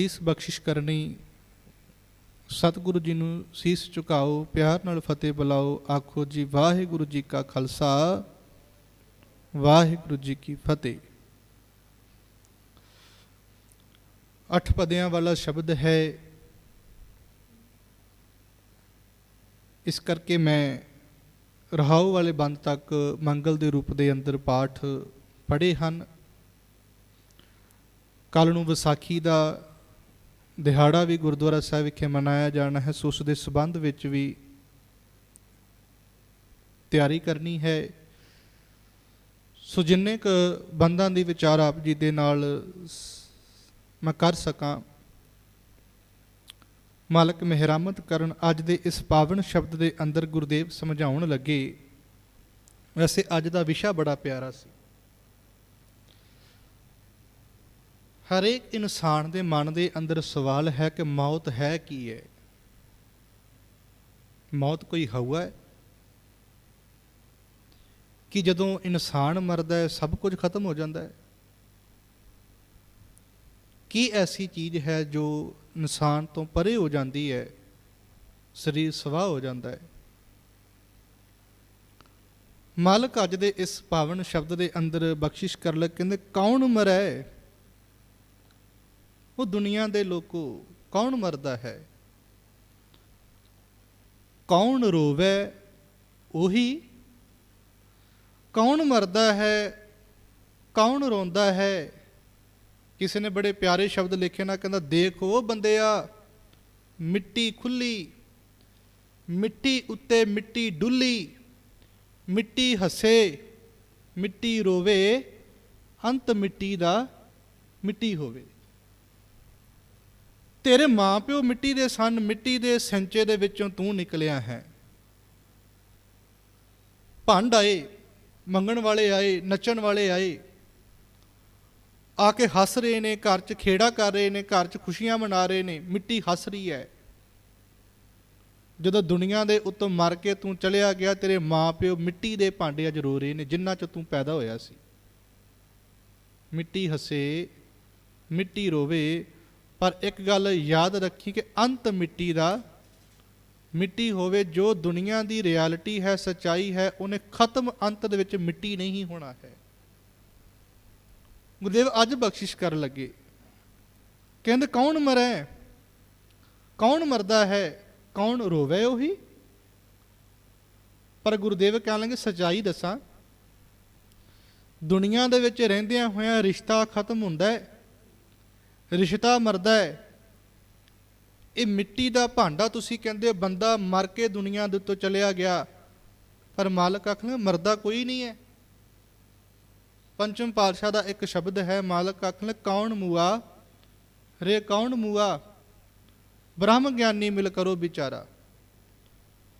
ਇਸ ਬਖਸ਼ਿਸ਼ ਕਰਨੀ। ਸਤਿਗੁਰੂ ਜੀ ਨੂੰ ਸੀਸ ਝੁਕਾਓ, ਪਿਆਰ ਨਾਲ ਫਤਿਹ ਬੁਲਾਓ, ਆਖੋ ਜੀ, ਵਾਹਿਗੁਰੂ ਜੀ ਕਾ ਖਾਲਸਾ, ਵਾਹਿਗੁਰੂ ਜੀ ਕੀ ਫਤਿਹ। ਅੱਠ ਪਦਿਆਂ ਵਾਲਾ ਸ਼ਬਦ ਹੈ। ਇਸ ਕਰਕੇ ਮੈਂ ਰਹਾਉ ਵਾਲੇ ਬੰਦ ਤੱਕ ਮੰਗਲ ਦੇ ਰੂਪ ਦੇ ਅੰਦਰ ਪਾਠ ਪੜ੍ਹੇ ਹਨ। ਕੱਲ ਨੂੰ ਵਿਸਾਖੀ ਦਾ ਦਿਹਾੜਾ ਵੀ ਗੁਰਦੁਆਰਾ ਸਾਹਿਬ ਵਿਖੇ ਮਨਾਇਆ ਜਾਣਾ ਹੈ, ਸੋ ਉਸ ਦੇ ਸਬੰਧ ਵਿੱਚ ਵੀ ਤਿਆਰੀ ਕਰਨੀ ਹੈ। ਸੋ ਜਿੰਨੇ ਕ ਬੰਦਾਂ ਦੀ ਵਿਚਾਰ ਆਪ ਜੀ ਦੇ ਨਾਲ ਮੈਂ ਕਰ ਸਕਾਂ। ਮਾਲਕ ਮਿਹਰਮਤ ਕਰਨ ਅੱਜ ਦੇ ਇਸ ਪਾਵਨ ਸ਼ਬਦ ਦੇ ਅੰਦਰ ਗੁਰਦੇਵ ਸਮਝਾਉਣ ਲੱਗੇ। ਵੈਸੇ ਅੱਜ ਦਾ ਵਿਸ਼ਾ ਬੜਾ ਪਿਆਰਾ ਸੀ। ਹਰੇਕ ਇਨਸਾਨ ਦੇ ਮਨ ਦੇ ਅੰਦਰ ਸਵਾਲ ਹੈ ਕਿ ਮੌਤ ਹੈ ਕੀ ਹੈ? ਮੌਤ ਕੋਈ ਹਵਾ ਹੈ? ਕਿ ਜਦੋਂ ਇਨਸਾਨ ਮਰਦਾ ਹੈ, ਸਭ ਕੁਝ ਖਤਮ ਹੋ ਜਾਂਦਾ ਹੈ? ਕੀ ਐਸੀ ਚੀਜ਼ ਹੈ ਜੋ ਇਨਸਾਨ ਤੋਂ ਪਰੇ ਹੋ ਜਾਂਦੀ ਹੈ, ਸਰੀਰ ਸਵਾਹ ਹੋ ਜਾਂਦਾ ਹੈ? ਮਾਲਕ ਅੱਜ ਦੇ ਇਸ ਪਾਵਨ ਸ਼ਬਦ ਦੇ ਅੰਦਰ ਬਖਸ਼ਿਸ਼ ਕਰ ਲੈ, ਕਹਿੰਦੇ, ਕੌਣ ਮਰੈ? ਉਹ ਦੁਨੀਆ ਦੇ ਲੋਕੋ ਕੌਣ ਮਰਦਾ ਹੈ? ਕੌਣ ਰੋਵੇ ਉਹੀ? ਕੌਣ ਮਰਦਾ ਹੈ? ਕੌਣ ਰੋਂਦਾ ਹੈ? ਕਿਸੇ ਨੇ ਬੜੇ ਪਿਆਰੇ ਸ਼ਬਦ ਲਿਖੇ ਨਾ ਕਹਿੰਦਾ, ਦੇਖੋ ਉਹ ਬੰਦਿਆ ਮਿੱਟੀ ਖੁੱਲੀ, ਮਿੱਟੀ ਉੱਤੇ ਮਿੱਟੀ ਡੁੱਲੀ, ਮਿੱਟੀ ਹੱਸੇ, ਮਿੱਟੀ ਰੋਵੇ, ਅੰਤ ਮਿੱਟੀ ਦਾ ਮਿੱਟੀ ਹੋਵੇ। ਤੇਰੇ ਮਾਪਿਓ ਮਿੱਟੀ ਦੇ ਸਨ, ਮਿੱਟੀ ਦੇ ਸੰਚੇ ਦੇ ਵਿੱਚੋਂ ਤੂੰ ਨਿਕਲਿਆ ਹੈ। ਭੰਡ ਆਏ, ਮੰਗਣ ਵਾਲੇ ਆਏ, ਨੱਚਣ ਵਾਲੇ ਆਏ। ਆ ਕੇ ਹੱਸ ਰਹੇ ਨੇ, ਘਰ 'ਚ ਖੇੜਾ ਕਰ ਰਹੇ ਨੇ, ਘਰ 'ਚ ਖੁਸ਼ੀਆਂ ਮਨਾ ਰਹੇ ਨੇ, ਮਿੱਟੀ ਹੱਸ ਰਹੀ ਹੈ। ਜਦੋਂ ਦੁਨੀਆ ਦੇ ਉੱਤੋਂ ਮਰ ਕੇ ਤੂੰ ਚਲਿਆ ਗਿਆ, ਤੇਰੇ ਮਾਪਿਓ ਮਿੱਟੀ ਦੇ ਭਾਂਡੇ ਅਜ ਰੋ ਰਹੇ ਨੇ, ਜਿੰਨਾ 'ਚ ਤੂੰ ਪੈਦਾ ਹੋਇਆ ਸੀ। ਮਿੱਟੀ ਹੱਸੇ, ਮਿੱਟੀ ਰੋਵੇ ਪਰ ਇੱਕ ਗੱਲ ਯਾਦ ਰੱਖੀ ਕਿ ਅੰਤ ਮਿੱਟੀ ਦਾ, ਮਿੱਟੀ ਹੋਵੇ ਜੋ ਦੁਨੀਆ ਦੀ ਰਿਐਲਿਟੀ ਹੈ, ਸਚਾਈ ਹੈ, ਉਹਨੇ ਖਤਮ ਅੰਤ ਦੇ ਵਿੱਚ ਮਿੱਟੀ ਨਹੀਂ ਹੋਣਾ ਹੈ। ਗੁਰਦੇਵ ਅੱਜ ਬਖਸ਼ਿਸ਼ ਕਰਨ ਲੱਗੇ। ਕਹਿੰਦੇ, ਕੌਣ ਮਰੈ? ਕੌਣ ਮਰਦਾ ਹੈ? ਕੌਣ ਰੋਵੇ ਉਹੀ? ਪਰ ਗੁਰਦੇਵ ਕਹਿਣ ਲੱਗੇ, ਸਚਾਈ ਦੱਸਾਂ, ਦੁਨੀਆ ਦੇ ਵਿੱਚ ਰਹਿੰਦਿਆਂ ਹੋਇਆਂ ਰਿਸ਼ਤਾ ਖਤਮ ਹੁੰਦਾ ਹੈ। ਰਿਸ਼ਤਾ ਮਰਦਾ ਹੈ। ਇਹ ਮਿੱਟੀ ਦਾ ਭਾਂਡਾ ਤੁਸੀਂ ਕਹਿੰਦੇ ਹੋ, ਬੰਦਾ ਮਰ ਕੇ ਦੁਨੀਆ ਦੇ ਉੱਤੋਂ ਚਲਿਆ ਗਿਆ। ਪਰ ਮਾਲਕ ਆਖਣਾ ਮਰਦਾ ਕੋਈ ਨਹੀਂ ਹੈ। ਪੰਚਮ ਪਾਤਸ਼ਾਹ ਦਾ ਇੱਕ ਸ਼ਬਦ ਹੈ, ਮਾਲਕ ਆਖਣ ਕੌਣ ਮੂਆ? ਰੇ ਕੌਣ ਮੂਆ? ਬ੍ਰਹਮ ਗਿਆਨੀ ਮਿਲ ਕਰੋ ਵਿਚਾਰਾ।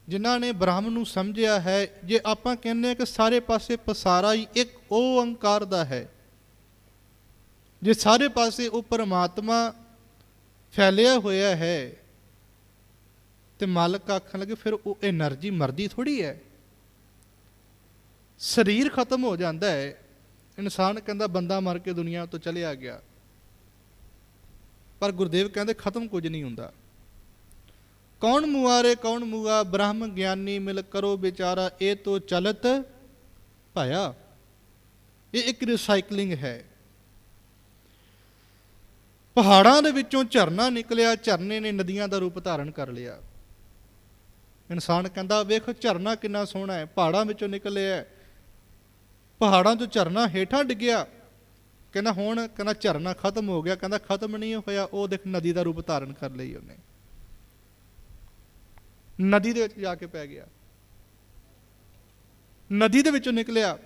ਜਿਨ੍ਹਾਂ ਨੇ ਬ੍ਰਹਮ ਨੂੰ ਸਮਝਿਆ ਹੈ, ਜੇ ਆਪਾਂ ਕਹਿੰਦੇ ਹਾਂ ਕਿ ਸਾਰੇ ਪਾਸੇ ਪਸਾਰਾ ਹੀ ਇੱਕ ਉਹ ਓੰਕਾਰ ਦਾ ਹੈ ਜੇ ਸਾਰੇ ਪਾਸੇ ਉਹ ਪਰਮਾਤਮਾ ਫੈਲਿਆ ਹੋਇਆ ਹੈ ਤੇ ਮਾਲਕ ਆਖਣ ਲੱਗੇ, ਫਿਰ ਉਹ એનર્ਜੀ ਮਰਦੀ ਥੋੜੀ ਹੈ। ਸਰੀਰ ਖਤਮ ਹੋ ਜਾਂਦਾ ਹੈ। ਇਨਸਾਨ ਕਹਿੰਦਾ, ਬੰਦਾ ਮਰ ਕੇ ਦੁਨੀਆ ਤੋਂ ਚਲਿਆ ਗਿਆ। ਪਰ ਗੁਰਦੇਵ ਕਹਿੰਦੇ, ਖਤਮ ਕੁਝ ਨਹੀਂ ਹੁੰਦਾ। ਕੌਣ ਮੁਆਰੇ, ਕੌਣ ਮੁਆ, ਬ੍ਰਹਮ ਗਿਆਨੀ ਮਿਲ ਕਰੋ ਵਿਚਾਰਾ, ਇਹ ਤੋਂ ਚਲਤ ਭਾਇਆ। ਇਹ ਇੱਕ ਰੀਸਾਈਕਲਿੰਗ ਹੈ। ਪਹਾੜਾਂ ਦੇ ਵਿੱਚੋਂ ਝਰਨਾ ਨਿਕਲਿਆ, ਝਰਨੇ ਨੇ ਨਦੀਆਂ ਦਾ ਰੂਪ ਧਾਰਨ ਕਰ ਲਿਆ। ਇਨਸਾਨ ਕਹਿੰਦਾ, ਵੇਖ, ਝਰਨਾ ਕਿੰਨਾ ਸੋਹਣਾ ਹੈ, ਪਹਾੜਾਂ ਵਿੱਚੋਂ ਨਿਕਲਿਆ ਪਹਾੜਾਂ ਤੋਂ ਝਰਨਾ ਹੇਠਾਂ ਡਿੱਗਿਆ। ਕਹਿੰਦਾ, ਹੁਣ, ਕਹਿੰਦਾ, ਝਰਨਾ ਖਤਮ ਹੋ ਗਿਆ। ਕਹਿੰਦਾ, ਖਤਮ ਨਹੀਂ ਹੋਇਆ। ਉਹ ਦੇਖ, ਨਦੀ ਦਾ ਰੂਪ ਧਾਰਨ ਕਰ ਲਈ ਉਹਨੇ। ਨਦੀ ਦੇ ਵਿੱਚ ਜਾ ਕੇ ਪੈ ਗਿਆ। ਨਦੀ ਦੇ ਵਿੱਚੋਂ ਨਿਕਲਿਆ।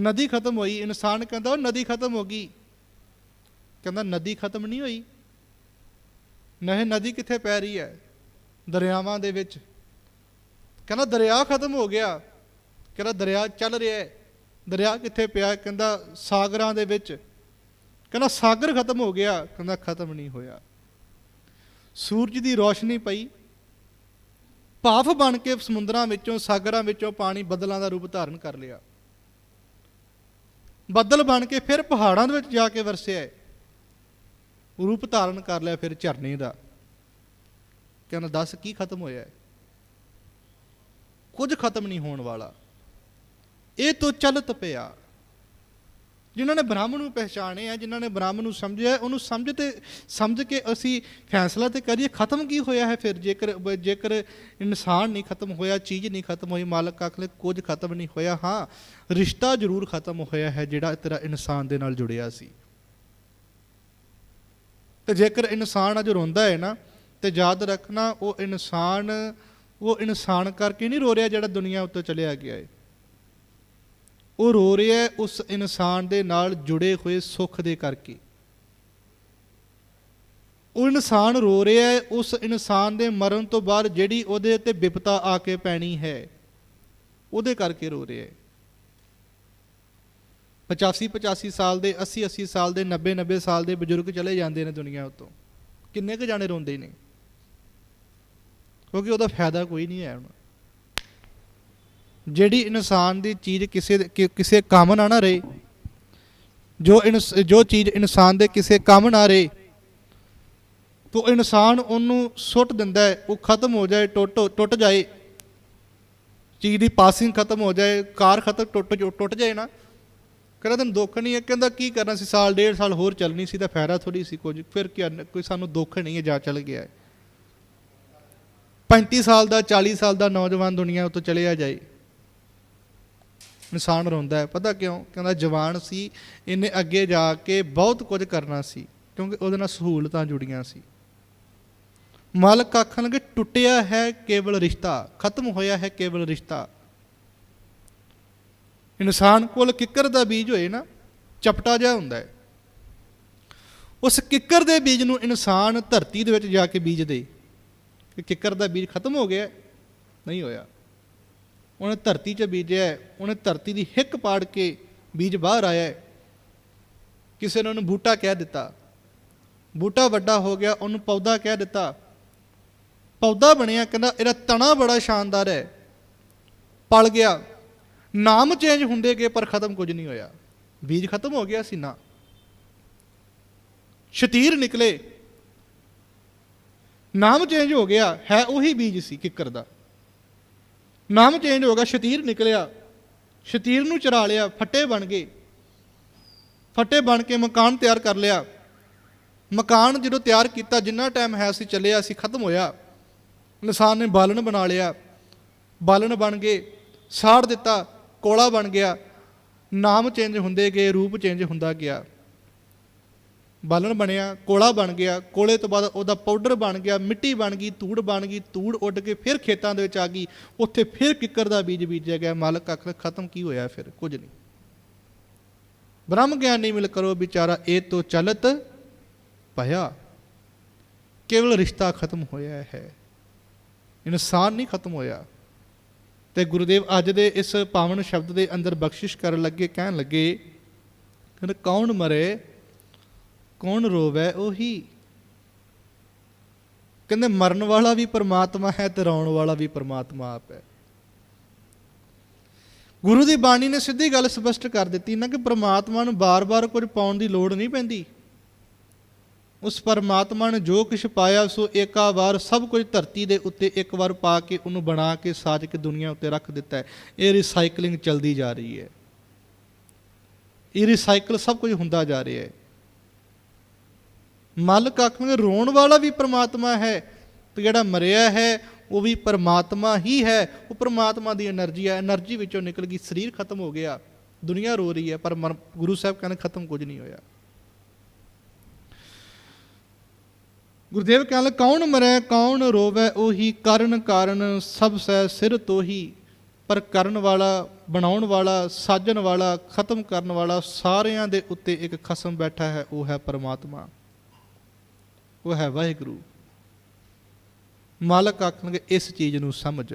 ਨਦੀ ਖਤਮ ਹੋਈ। ਇਨਸਾਨ ਕਹਿੰਦਾ, ਉਹ ਨਦੀ ਖਤਮ ਹੋ ਗਈ। ਕਹਿੰਦਾ ਨਦੀ ਖਤਮ ਨਹੀਂ ਹੋਈ। ਨਹੀਂ ਨਦੀ ਕਿੱਥੇ ਪੈ ਰਹੀ ਹੈ? ਦਰਿਆਵਾਂ ਦੇ ਵਿੱਚ। ਕਹਿੰਦਾ ਦਰਿਆ ਖਤਮ ਹੋ ਗਿਆ। ਕਹਿੰਦਾ ਦਰਿਆ ਚੱਲ ਰਿਹਾ ਹੈ। ਦਰਿਆ ਕਿੱਥੇ ਪਿਆ? ਕਹਿੰਦਾ ਸਾਗਰਾਂ ਦੇ ਵਿੱਚ। ਕਹਿੰਦਾ ਸਾਗਰ ਖਤਮ ਹੋ ਗਿਆ। ਕਹਿੰਦਾ ਖਤਮ ਨਹੀਂ ਹੋਇਆ। ਸੂਰਜ ਦੀ ਰੋਸ਼ਨੀ ਪਈ। ਭਾਫ ਬਣ ਕੇ ਸਮੁੰਦਰਾਂ ਵਿੱਚੋਂ, ਸਾਗਰਾਂ ਵਿੱਚੋਂ ਪਾਣੀ ਬੱਦਲਾਂ ਦਾ ਰੂਪ ਧਾਰਨ ਕਰ ਲਿਆ। ਬੱਦਲ ਬਣ ਕੇ ਫਿਰ ਪਹਾੜਾਂ ਦੇ ਵਿੱਚ ਜਾ ਕੇ ਵਰਸਿਆ ਹੈ। ਰੂਪ ਧਾਰਨ ਕਰ ਲਿਆ ਫਿਰ ਝਰਨੇ ਦਾ। ਕਹਿੰਦਾ, ਦੱਸ ਕੀ ਖਤਮ ਹੋਇਆ ਹੈ? ਕੁਝ ਖਤਮ ਨਹੀਂ ਹੋਣ ਵਾਲਾ। ਇਹ ਤੋਂ ਚਲਤ ਪਿਆ। ਜਿਨ੍ਹਾਂ ਨੇ ਬ੍ਰਹਮ ਨੂੰ ਪਹਿਚਾਣਿਆ, ਜਿਨ੍ਹਾਂ ਨੇ ਬ੍ਰਹਮ ਨੂੰ ਸਮਝਿਆ, ਉਹਨੂੰ ਸਮਝ ਤੇ ਸਮਝ ਕੇ ਅਸੀਂ ਫੈਸਲਾ ਤੇ ਕਰੀਏ, ਖਤਮ ਕੀ ਹੋਇਆ ਹੈ ਫਿਰ? ਜੇਕਰ ਜੇਕਰ ਇਨਸਾਨ ਨਹੀਂ ਖਤਮ ਹੋਇਆ, ਚੀਜ਼ ਨਹੀਂ ਖਤਮ ਹੋਈ, ਮਾਲਕ ਆਖਲੇ ਕੁਝ ਖਤਮ ਨਹੀਂ ਹੋਇਆ। ਹਾਂ, ਰਿਸ਼ਤਾ ਜ਼ਰੂਰ ਖਤਮ ਹੋਇਆ ਹੈ, ਜਿਹੜਾ ਤੇਰਾ ਇਨਸਾਨ ਦੇ ਨਾਲ ਜੁੜਿਆ ਸੀ। ਤੇ ਜੇਕਰ ਇਨਸਾਨ ਅੱਜ ਰੋਂਦਾ ਹੈ ਨਾ, ਤੇ ਯਾਦ ਰੱਖਣਾ ਉਹ ਇਨਸਾਨ ਉਹ ਇਨਸਾਨ ਕਰਕੇ ਨਹੀਂ ਰੋ ਰਿਹਾ ਜਿਹੜਾ ਦੁਨੀਆ ਉੱਤੇ ਚਲਿਆ ਗਿਆ ਹੈ। ਉਹ ਰੋ ਰਿਹਾ ਉਸ ਇਨਸਾਨ ਦੇ ਨਾਲ ਜੁੜੇ ਹੋਏ ਸੁੱਖ ਦੇ ਕਰਕੇ। ਉਹ ਇਨਸਾਨ ਰੋ ਰਿਹਾ ਹੈ ਉਸ ਇਨਸਾਨ ਦੇ ਮਰਨ ਤੋਂ ਬਾਅਦ ਜਿਹੜੀ ਉਹਦੇ ਉੱਤੇ ਵਿਪਤਾ ਆ ਕੇ ਪੈਣੀ ਹੈ, ਉਹਦੇ ਕਰਕੇ ਰੋ ਰਿਹਾ ਹੈ। 85 85 ਸਾਲ ਦੇ 80 80 ਸਾਲ ਦੇ 90 90 ਸਾਲ ਦੇ ਬਜ਼ੁਰਗ ਚਲੇ ਜਾਂਦੇ ਨੇ ਦੁਨੀਆ ਉੱਤੋਂ। ਕਿੰਨੇ ਕੁ ਜਾਣੇ ਰੋਂਦੇ ਨੇ? ਕਿਉਂਕਿ ਉਹਦਾ ਫਾਇਦਾ ਕੋਈ ਨਹੀਂ ਹੈ ਹੁਣ। ਜਿਹੜੀ ਇਨਸਾਨ ਦੀ ਚੀਜ਼ ਕਿਸੇ ਕਿਸੇ ਕੰਮ ਨਾ ਨਾ ਰਹੇ, ਜੋ ਇਨਸ- ਜੋ ਚੀਜ਼ ਇਨਸਾਨ ਦੇ ਕਿਸੇ ਕੰਮ ਨਾ ਰਹੇ, ਤੋ ਇਨਸਾਨ ਉਹਨੂੰ ਸੁੱਟ ਦਿੰਦਾ ਹੈ, ਉਹ ਖਤਮ ਹੋ ਜਾਏ, ਟੁੱਟ ਟੁੱਟ ਜਾਏ, ਚੀਜ਼ ਦੀ ਪਾਸਿੰਗ ਖਤਮ ਹੋ ਜਾਏ, ਕਾਰ ਖਤਮ, ਟੁੱਟ ਜੋ- ਟੁੱਟ ਜਾਏ ਨਾ ਕਹਿੰਦਾ ਤੈਨੂੰ ਦੁੱਖ ਨਹੀਂ ਹੈ? ਕਹਿੰਦਾ ਕੀ ਕਰਨਾ ਸੀ? ਸਾਲ, ਡੇਢ ਸਾਲ ਹੋਰ ਚੱਲਣੀ ਸੀ ਤਾਂ ਫਾਇਦਾ ਥੋੜੀ ਸੀ ਕੁਝ। ਫਿਰ ਕੀ ਕੋਈ ਸਾਨੂੰ ਦੁੱਖ ਨਹੀਂ ਹੈ, ਜਾ ਚੱਲ ਗਿਆ ਹੈ। 35 ਸਾਲ ਦਾ 40 ਸਾਲ ਦਾ ਨੌਜਵਾਨ ਦੁਨੀਆ ਉੱਤੋਂ ਚਲਿਆ ਜਾਏ। ਇਨਸਾਨ ਰੋਂਦਾ ਹੈ। ਪਤਾ ਕਿਉਂ? ਕਹਿੰਦਾ ਜਵਾਨ ਸੀ, ਇਹਨੇ ਅੱਗੇ ਜਾ ਕੇ ਬਹੁਤ ਕੁਝ ਕਰਨਾ ਸੀ, ਕਿਉਂਕਿ ਉਹਦੇ ਨਾਲ ਸਹੂਲਤਾਂ ਜੁੜੀਆਂ ਸੀ। ਮਾਲਕ ਆਖਣਗੇ, ਟੁੱਟਿਆ ਹੈ ਕੇਵਲ ਰਿਸ਼ਤਾ, ਖਤਮ ਹੋਇਆ ਹੈ ਕੇਵਲ ਰਿਸ਼ਤਾ। ਇਨਸਾਨ ਕੋਲ ਕਿੱਕਰ ਦਾ ਬੀਜ ਹੋਏ ਨਾ, ਚਪਟਾ ਜਿਹਾ ਹੁੰਦਾ ਹੈ। ਉਸ ਕਿੱਕਰ ਦੇ ਬੀਜ ਨੂੰ ਇਨਸਾਨ ਧਰਤੀ ਦੇ ਵਿੱਚ ਜਾ ਕੇ ਬੀਜ ਦੇ। ਕਿ ਕਿੱਕਰ ਦਾ ਬੀਜ ਖਤਮ ਹੋ ਗਿਆ, ਨਹੀਂ ਹੋਇਆ। ਉਹਨੇ ਧਰਤੀ 'ਚ ਬੀਜਿਆ ਉਹਨੇ ਧਰਤੀ ਦੀ ਹਿੱਕ ਪਾੜ ਕੇ ਬੀਜ ਬਾਹਰ ਆਇਆ ਕਿਸੇ ਨੇ ਉਹਨੂੰ ਬੂਟਾ ਕਹਿ ਦਿੱਤਾ। ਬੂਟਾ ਵੱਡਾ ਹੋ ਗਿਆ, ਉਹਨੂੰ ਪੌਦਾ ਕਹਿ ਦਿੱਤਾ। ਪੌਦਾ ਬਣਿਆ, ਕਹਿੰਦਾ ਇਹਦਾ ਤਣਾ ਬੜਾ ਸ਼ਾਨਦਾਰ ਹੈ। ਪਲ ਗਿਆ ਨਾਮ ਚੇਂਜ ਹੁੰਦੇ ਗਏ, ਪਰ ਖਤਮ ਕੁਝ ਨਹੀਂ ਹੋਇਆ। ਬੀਜ ਖਤਮ ਹੋ ਗਿਆ ਸੀ ਨਾ। ਸ਼ਤੀਰ ਨਿਕਲੇ। ਨਾਮ ਚੇਂਜ ਹੋ ਗਿਆ, ਹੈ ਉਹੀ ਬੀਜ ਸੀ ਕਿੱਕਰ ਦਾ। ਨਾਮ ਚੇਂਜ ਹੋ ਗਿਆ, ਸ਼ਤੀਰ ਨਿਕਲਿਆ। ਸ਼ਤੀਰ ਨੂੰ ਚਰਾ ਲਿਆ, ਫੱਟੇ ਬਣ ਗਏ। ਫੱਟੇ ਬਣ ਕੇ ਮਕਾਨ ਤਿਆਰ ਕਰ ਲਿਆ। ਮਕਾਨ ਜਦੋਂ ਤਿਆਰ ਕੀਤਾ, ਜਿੰਨਾ ਟਾਈਮ ਹੈ ਸੀ, ਚੱਲਿਆ ਸੀ, ਖਤਮ ਹੋਇਆ। ਇਨਸਾਨ ਨੇ ਬਾਲਣ ਬਣਾ ਲਿਆ। ਬਾਲਣ ਬਣ ਗਏ, ਸਾੜ ਦਿੱਤਾ। ਕੋਲਾ ਬਣ ਗਿਆ, ਨਾਮ ਚੇਂਜ ਹੁੰਦੇ ਗਏ, ਰੂਪ ਚੇਂਜ ਹੁੰਦਾ ਗਿਆ। ਬਾਲਣ ਬਣਿਆ, ਕੋਲਾ ਬਣ ਗਿਆ, ਕੋਲੇ ਤੋਂ ਬਾਅਦ ਉਹਦਾ ਪਾਊਡਰ ਬਣ ਗਿਆ, ਮਿੱਟੀ ਬਣ ਗਈ, ਧੂੜ ਬਣ ਗਈ, ਧੂੜ ਉੱਡ ਕੇ ਫਿਰ ਖੇਤਾਂ ਦੇ ਵਿੱਚ ਆ ਗਈ, ਉੱਥੇ ਫਿਰ ਕਿੱਕਰ ਦਾ ਬੀਜ ਬੀਜਿਆ ਗਿਆ, ਮਾਲਕ ਆਖਰ ਖਤਮ ਕੀ ਹੋਇਆ ਫਿਰ? ਕੁਝ ਨਹੀਂ। ਬ੍ਰਹਮ ਗਿਆਨੀ ਮਿਲ ਕਰੋ, ਵਿਚਾਰਾ ਇਹ ਤੋਂ ਚਲਤ ਭਇਆ। ਕੇਵਲ ਰਿਸ਼ਤਾ ਖਤਮ ਹੋਇਆ ਹੈ। ਇਨਸਾਨ ਨਹੀਂ ਖਤਮ ਹੋਇਆ। ਤੇ ਗੁਰੂਦੇਵ ਅੱਜ ਦੇ ਇਸ ਪਾਵਨ ਸ਼ਬਦ ਦੇ ਅੰਦਰ ਬਖਸ਼ਿਸ਼ ਕਰਨ ਲੱਗੇ, ਕਹਿਣ ਲੱਗੇ, ਕਹਿੰਦੇ, ਕੌਣ ਮਰੇ, ਕੌਣ ਰੋਵੇ ਉਹੀ? ਕਹਿੰਦੇ, ਮਰਨ ਵਾਲਾ ਵੀ ਪਰਮਾਤਮਾ ਹੈ ਤੇ ਰੋਣ ਵਾਲਾ ਵੀ ਪਰਮਾਤਮਾ ਆਪ ਹੈ। ਗੁਰੂ ਦੀ ਬਾਣੀ ਨੇ ਸਿੱਧੀ ਗੱਲ ਸਪਸ਼ਟ ਕਰ ਦਿੱਤੀ, ਨਾ ਕਿ ਪਰਮਾਤਮਾ ਨੂੰ ਬਾਰ-ਬਾਰ ਕੁਝ ਪਾਉਣ ਦੀ ਲੋੜ ਨਹੀਂ ਪੈਂਦੀ। ਉਸ ਪਰਮਾਤਮਾ ਨੇ ਜੋ ਕੁਛ ਪਾਇਆ, ਸੋ ਏਕਾ ਵਾਰ ਸਭ ਕੁਝ ਧਰਤੀ ਦੇ ਉੱਤੇ ਇੱਕ ਵਾਰ ਪਾ ਕੇ ਉਹਨੂੰ ਬਣਾ ਕੇ ਸਾਜ ਕੇ ਦੁਨੀਆ ਉੱਤੇ ਰੱਖ ਦਿੱਤਾ ਹੈ। ਇਹ ਰੀਸਾਈਕਲਿੰਗ ਚੱਲਦੀ ਜਾ ਰਹੀ ਹੈ। ਇਹ ਰੀਸਾਈਕਲ ਸਭ ਕੁਝ ਹੁੰਦਾ ਜਾ ਰਿਹਾ ਹੈ। ਮਾਲਕ ਆਖਣਗੇ ਰੋਣ ਵਾਲਾ ਵੀ ਪਰਮਾਤਮਾ ਹੈ, ਤੇ ਜਿਹੜਾ ਮਰਿਆ ਹੈ, ਉਹ ਵੀ ਪਰਮਾਤਮਾ ਹੀ ਹੈ। ਉਹ ਪਰਮਾਤਮਾ ਦੀ એનર્ਜੀ ਹੈ। એનર્ਜੀ ਵਿੱਚੋਂ ਨਿਕਲ ਗਈ, ਸਰੀਰ ਖਤਮ ਹੋ ਗਿਆ। ਦੁਨੀਆ ਰੋ ਰਹੀ ਹੈ, ਪਰ ਗੁਰੂ ਸਾਹਿਬ ਕਹਿੰਦੇ ਖਤਮ ਕੁਝ ਨਹੀਂ ਹੋਇਆ। ਗੁਰਦੇਵ ਕਹਿੰਦੇ ਕੌਣ ਮਰੈ, ਕੌਣ ਰੋਵੇ, ਉਹੀ ਕਰਨ ਕਾਰਨ ਸਭ ਸੈ ਸਿਰ ਤੋਹੀ। ਪਰ ਕਰਨ ਵਾਲਾ, ਬਣਾਉਣ ਵਾਲਾ, ਸਾਜਣ ਵਾਲਾ, ਖਤਮ ਕਰਨ ਵਾਲਾ ਸਾਰਿਆਂ ਦੇ ਉੱਤੇ ਇੱਕ ਖਸਮ ਬੈਠਾ ਹੈ, ਉਹ ਹੈ ਪਰਮਾਤਮਾ। ਉਹ ਹੈ ਵਾਹਿਗੁਰੂ। ਮਾਲਕ ਆਖਣਗੇ, ਇਸ ਚੀਜ਼ ਨੂੰ ਸਮਝ।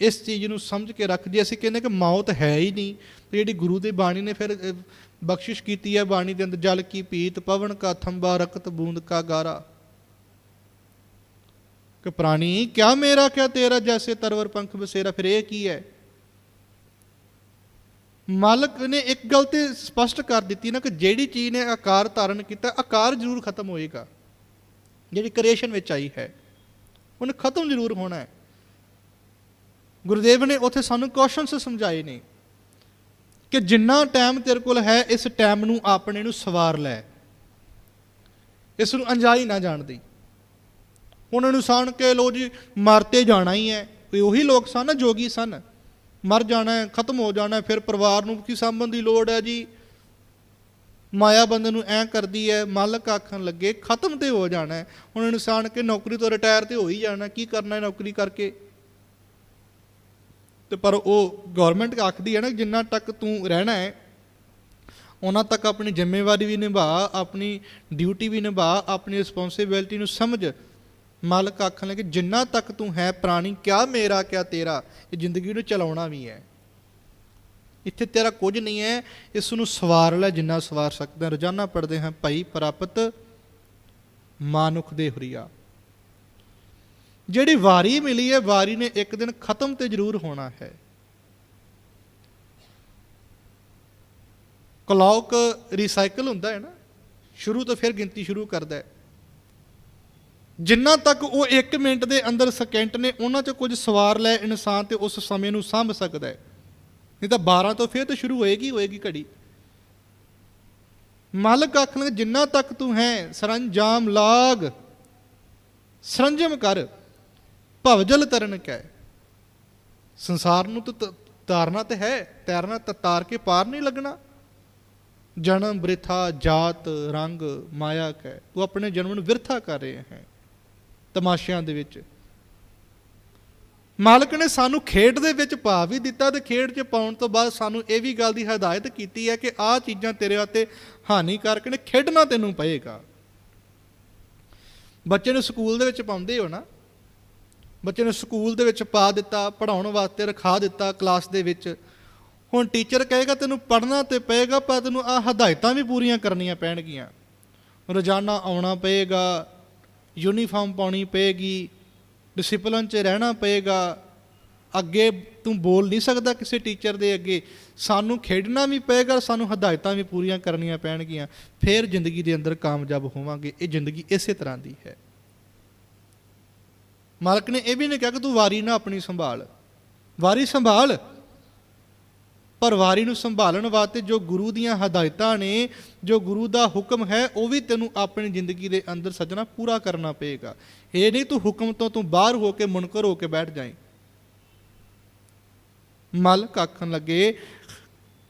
ਇਸ ਚੀਜ਼ ਨੂੰ ਸਮਝ ਕੇ ਰੱਖ ਜੇ ਅਸੀਂ ਕਹਿੰਦੇ ਕਿ ਮੌਤ ਹੈ ਹੀ ਨਹੀਂ। ਤੇ ਜਿਹੜੀ ਗੁਰੂ ਦੀ ਬਾਣੀ ਨੇ ਫਿਰ ਬਖਸ਼ਿਸ਼ ਕੀਤੀ ਹੈ ਬਾਣੀ ਦੇ ਅੰਦਰ, ਜਲ ਕੀ ਪੀਤ, ਪਵਨ ਕਾ ਥੰਬਾ ਰਕਤ ਬੂੰਦ ਕਾ ਗਾਰਾ। ਕਿ ਪ੍ਰਾਣੀ, ਕਿਆ ਮੇਰਾ, ਕਿਆ ਤੇਰਾ, ਜੈਸੇ ਤਰਵਰ ਪੰਖ ਬਸੇਰਾ, ਫਿਰ ਇਹ ਕੀ ਹੈ? ਮਾਲਕ ਨੇ ਇੱਕ ਗੱਲ ਤੇ ਸਪਸ਼ਟ ਕਰ ਦਿੱਤੀ ਨਾ ਕਿ ਜਿਹੜੀ ਚੀਜ਼ ਨੇ ਆਕਾਰ ਧਾਰਨ ਕੀਤਾ, ਆਕਾਰ ਜ਼ਰੂਰ ਖਤਮ ਹੋਏਗਾ। ਜਿਹੜੀ ਕ੍ਰੀਏਸ਼ਨ ਵਿੱਚ ਆਈ ਹੈ, ਉਹਨੇ ਖਤਮ ਜ਼ਰੂਰ ਹੋਣਾ ਹੈ। ਗੁਰਦੇਵ ਨੇ ਉੱਥੇ ਸਾਨੂੰ ਕੁਐਸਚਨਸ ਸਮਝਾਏ ਨੇ। ਕਿ ਜਿੰਨਾ ਟਾਈਮ ਤੇਰੇ ਕੋਲ ਹੈ, ਇਸ ਟਾਈਮ ਨੂੰ ਆਪਣੇ ਨੂੰ ਸਵਾਰ ਲੈ। ਇਸ ਨੂੰ ਅੰਜਾਈ ਨਾ ਜਾਣ ਦੇ ਉਹਨਾਂ ਨੂੰ ਸਾਣ ਕੇ ਲੋ ਜੀ ਮਰਤੇ ਜਾਣਾ ਹੀ ਹੈ। ਕੋਈ ਉਹੀ ਲੋਕ ਸਨ ਜੋਗੀ ਸਨ। ਮਰ ਜਾਣਾ ਹੈ, ਖਤਮ ਹੋ ਜਾਣਾ ਫਿਰ ਪਰਿਵਾਰ ਨੂੰ ਕੀ ਸਾਂਭਣ ਦੀ ਲੋੜ ਹੈ ਜੀ? ਮਾਇਆ ਬੰਦੇ ਨੂੰ ਐਂ ਕਰਦੀ ਹੈ, ਮਾਲਕ ਆਖਣ ਲੱਗੇ, ਖਤਮ ਤੇ ਹੋ ਜਾਣਾ ਹੈ। ਹੁਣ ਇਨਸਾਨ ਕੇ ਨੌਕਰੀ ਤੋਂ ਰਿਟਾਇਰ ਤੇ ਹੋ ਹੀ ਜਾਣਾ ਕੀ ਕਰਨਾ ਹੈ ਨੌਕਰੀ ਕਰਕੇ? ਤੇ ਪਰ ਉਹ ਗਵਰਨਮੈਂਟ ਆਖਦੀ ਹੈ ਨਾ ਜਿੰਨਾ ਤੱਕ ਤੂੰ ਰਹਿਣਾ ਹੈ, ਉਹਨਾਂ ਤੱਕ ਆਪਣੀ ਜ਼ਿੰਮੇਵਾਰੀ ਵੀ ਨਿਭਾ, ਆਪਣੀ ਡਿਊਟੀ ਵੀ ਨਿਭਾ, ਆਪਣੀ ਰਿਸਪੌਂਸਿਬਿਲਟੀ ਨੂੰ ਸਮਝ। ਮਾਲਕ ਆਖਣ ਲੱਗੇ, ਜਿੰਨਾ ਤੱਕ ਤੂੰ ਹੈ ਪ੍ਰਾਣੀ, ਕਿਆ ਮੇਰਾ, ਕਿਆ ਤੇਰਾ, ਇਹ ਜ਼ਿੰਦਗੀ ਨੂੰ ਚਲਾਉਣਾ ਵੀ ਹੈ। ਇੱਥੇ ਤੇਰਾ ਕੁਝ ਨਹੀਂ ਹੈ, ਇਸ ਨੂੰ ਸਵਾਰ ਲੈ ਜਿੰਨਾ ਸਵਾਰ ਸਕਦਾ। ਰੋਜ਼ਾਨਾ ਪੜਦੇ ਹਾਂ, ਭਾਈ ਪ੍ਰਾਪਤ ਮਾਨੁਖ ਦੇ ਹੁਰੀਆ। ਜਿਹੜੀ ਵਾਰੀ ਮਿਲੀ ਹੈ, ਵਾਰੀ ਨੇ ਇੱਕ ਦਿਨ ਖਤਮ ਤੇ ਜ਼ਰੂਰ ਹੋਣਾ ਹੈ। ਕਲੌਕ ਰੀਸਾਈਕਲ ਹੁੰਦਾ ਹੈ ਨਾ, ਸ਼ੁਰੂ ਤੋਂ ਫਿਰ ਗਿਣਤੀ ਸ਼ੁਰੂ ਕਰਦਾ ਹੈ। ਜਿੰਨਾ ਤੱਕ ਉਹ 1 ਮਿੰਟ ਦੇ ਅੰਦਰ ਸਕਿੰਟ ਨੇ, ਉਹਨਾਂ 'ਚ ਕੁਝ ਸਵਾਰ ਲੈ ਇਨਸਾਨ ਤੇ ਉਸ ਸਮੇਂ ਨੂੰ ਸਾਂਭ ਸਕਦਾ ਹੈ। ਨਹੀਂ ਤਾਂ 12 ਤੋਂ ਫਿਰ ਤਾਂ ਸ਼ੁਰੂ ਹੋਏਗੀ ਹੋਏਗੀ ਘੜੀ। ਮਾਲਕ ਆਖਣਗੇ, ਜਿੰਨਾ ਤੱਕ ਤੂੰ ਹੈ, ਸਰੰਜਾਮ ਲਾਗ, ਸਰੰਜਮ ਕਰ। ਭਵਜਲ ਤਰਨ ਕੈ। ਸੰਸਾਰ ਨੂੰ ਤਾਂ ਤਾਰਨਾ ਤੇ ਹੈ, ਤੈਰਨਾ ਤਾਂ ਤਾਰ ਕੇ ਪਾਰ ਨਹੀਂ ਲੱਗਣਾ। ਜਨਮ, ਬ੍ਰਿਥਾ, ਜਾਤ, ਰੰਗ, ਮਾਇਆ ਕੈ। ਤੂੰ ਆਪਣੇ ਜਨਮ ਨੂੰ ਵਿਰਥਾ ਕਰ ਰਿਹਾ ਹੈ, ਤਮਾਸ਼ਿਆਂ ਦੇ ਵਿੱਚ। ਮਾਲਕ ਨੇ ਸਾਨੂੰ ਖੇਡ ਦੇ ਵਿੱਚ ਪਾ ਵੀ ਦਿੱਤਾ ਤੇ ਖੇਡ 'ਚ ਪਾਉਣ ਤੋਂ ਬਾਅਦ ਸਾਨੂੰ ਇਹ ਵੀ ਗੱਲ ਦੀ ਹਦਾਇਤ ਕੀਤੀ ਹੈ ਕਿ ਆਹ ਚੀਜ਼ਾਂ ਤੇਰੇ ਉੱਤੇ ਹਾਨੀਕਾਰਕ ਨੇ, ਖੇਡਣਾ ਤੈਨੂੰ ਪਏਗਾ। ਬੱਚੇ ਨੂੰ ਸਕੂਲ ਦੇ ਵਿੱਚ ਪਾਉਂਦੇ ਹੋ ਨਾ? ਬੱਚੇ ਨੂੰ ਸਕੂਲ ਦੇ ਵਿੱਚ ਪਾ ਦਿੱਤਾ ਪੜਾਉਣ ਵਾਸਤੇ ਰਖਾ ਦਿੱਤਾ ਕਲਾਸ ਦੇ ਵਿੱਚ। ਹੁਣ ਟੀਚਰ ਕਹੇਗਾ, ਤੈਨੂੰ ਪੜ੍ਹਨਾ ਤੇ ਪਏਗਾ, ਪਰ ਤੈਨੂੰ ਆਹ ਹਦਾਇਤਾਂ ਵੀ ਪੂਰੀਆਂ ਕਰਨੀਆਂ ਪੈਣਗੀਆਂ। ਰੋਜ਼ਾਨਾ ਆਉਣਾ ਪਏਗਾ ਯੂਨੀਫਾਰਮ ਪਾਉਣੀ ਪਏਗੀ ਡਿਸਪਲਨ 'ਚ ਰਹਿਣਾ ਪਏਗਾ। ਅੱਗੇ ਤੂੰ ਬੋਲ ਨਹੀਂ ਸਕਦਾ ਕਿਸੇ ਟੀਚਰ ਦੇ ਅੱਗੇ। ਸਾਨੂੰ ਖੇਡਣਾ ਵੀ ਪਏਗਾ, ਸਾਨੂੰ ਹਦਾਇਤਾਂ ਵੀ ਪੂਰੀਆਂ ਕਰਨੀਆਂ ਪੈਣਗੀਆਂ। ਫਿਰ ਜ਼ਿੰਦਗੀ ਦੇ ਅੰਦਰ ਕਾਮਯਾਬ ਹੋਵਾਂਗੇ। ਇਹ ਜ਼ਿੰਦਗੀ ਇਸੇ ਤਰ੍ਹਾਂ ਦੀ ਹੈ। ਮਾਲਕ ਨੇ ਇਹ ਵੀ ਨਹੀਂ ਕਿਹਾ ਕਿ ਤੂੰ ਵਾਰੀ ਨਾ ਆਪਣੀ ਸੰਭਾਲ। ਵਾਰੀ ਸੰਭਾਲ? ਪਰ ਵਾਰੀ ਨੂੰ ਸੰਭਾਲਣ ਵਾਸਤੇ ਜੋ ਗੁਰੂ ਦੀਆਂ ਹਦਾਇਤਾਂ ਨੇ, ਜੋ ਗੁਰੂ ਦਾ ਹੁਕਮ ਹੈ, ਉਹ ਵੀ ਤੈਨੂੰ ਆਪਣੀ ਜ਼ਿੰਦਗੀ ਦੇ ਅੰਦਰ ਸੱਜਣਾ ਪੂਰਾ ਕਰਨਾ ਪਏਗਾ। ਇਹ ਨਹੀਂ ਤੂੰ ਹੁਕਮ ਤੋਂ ਤੂੰ ਬਾਹਰ ਹੋ ਕੇ, ਮੁਨਕਰ ਹੋ ਕੇ ਬੈਠ ਜਾਏ ਮਲ ਆਖਣ ਲੱਗੇ,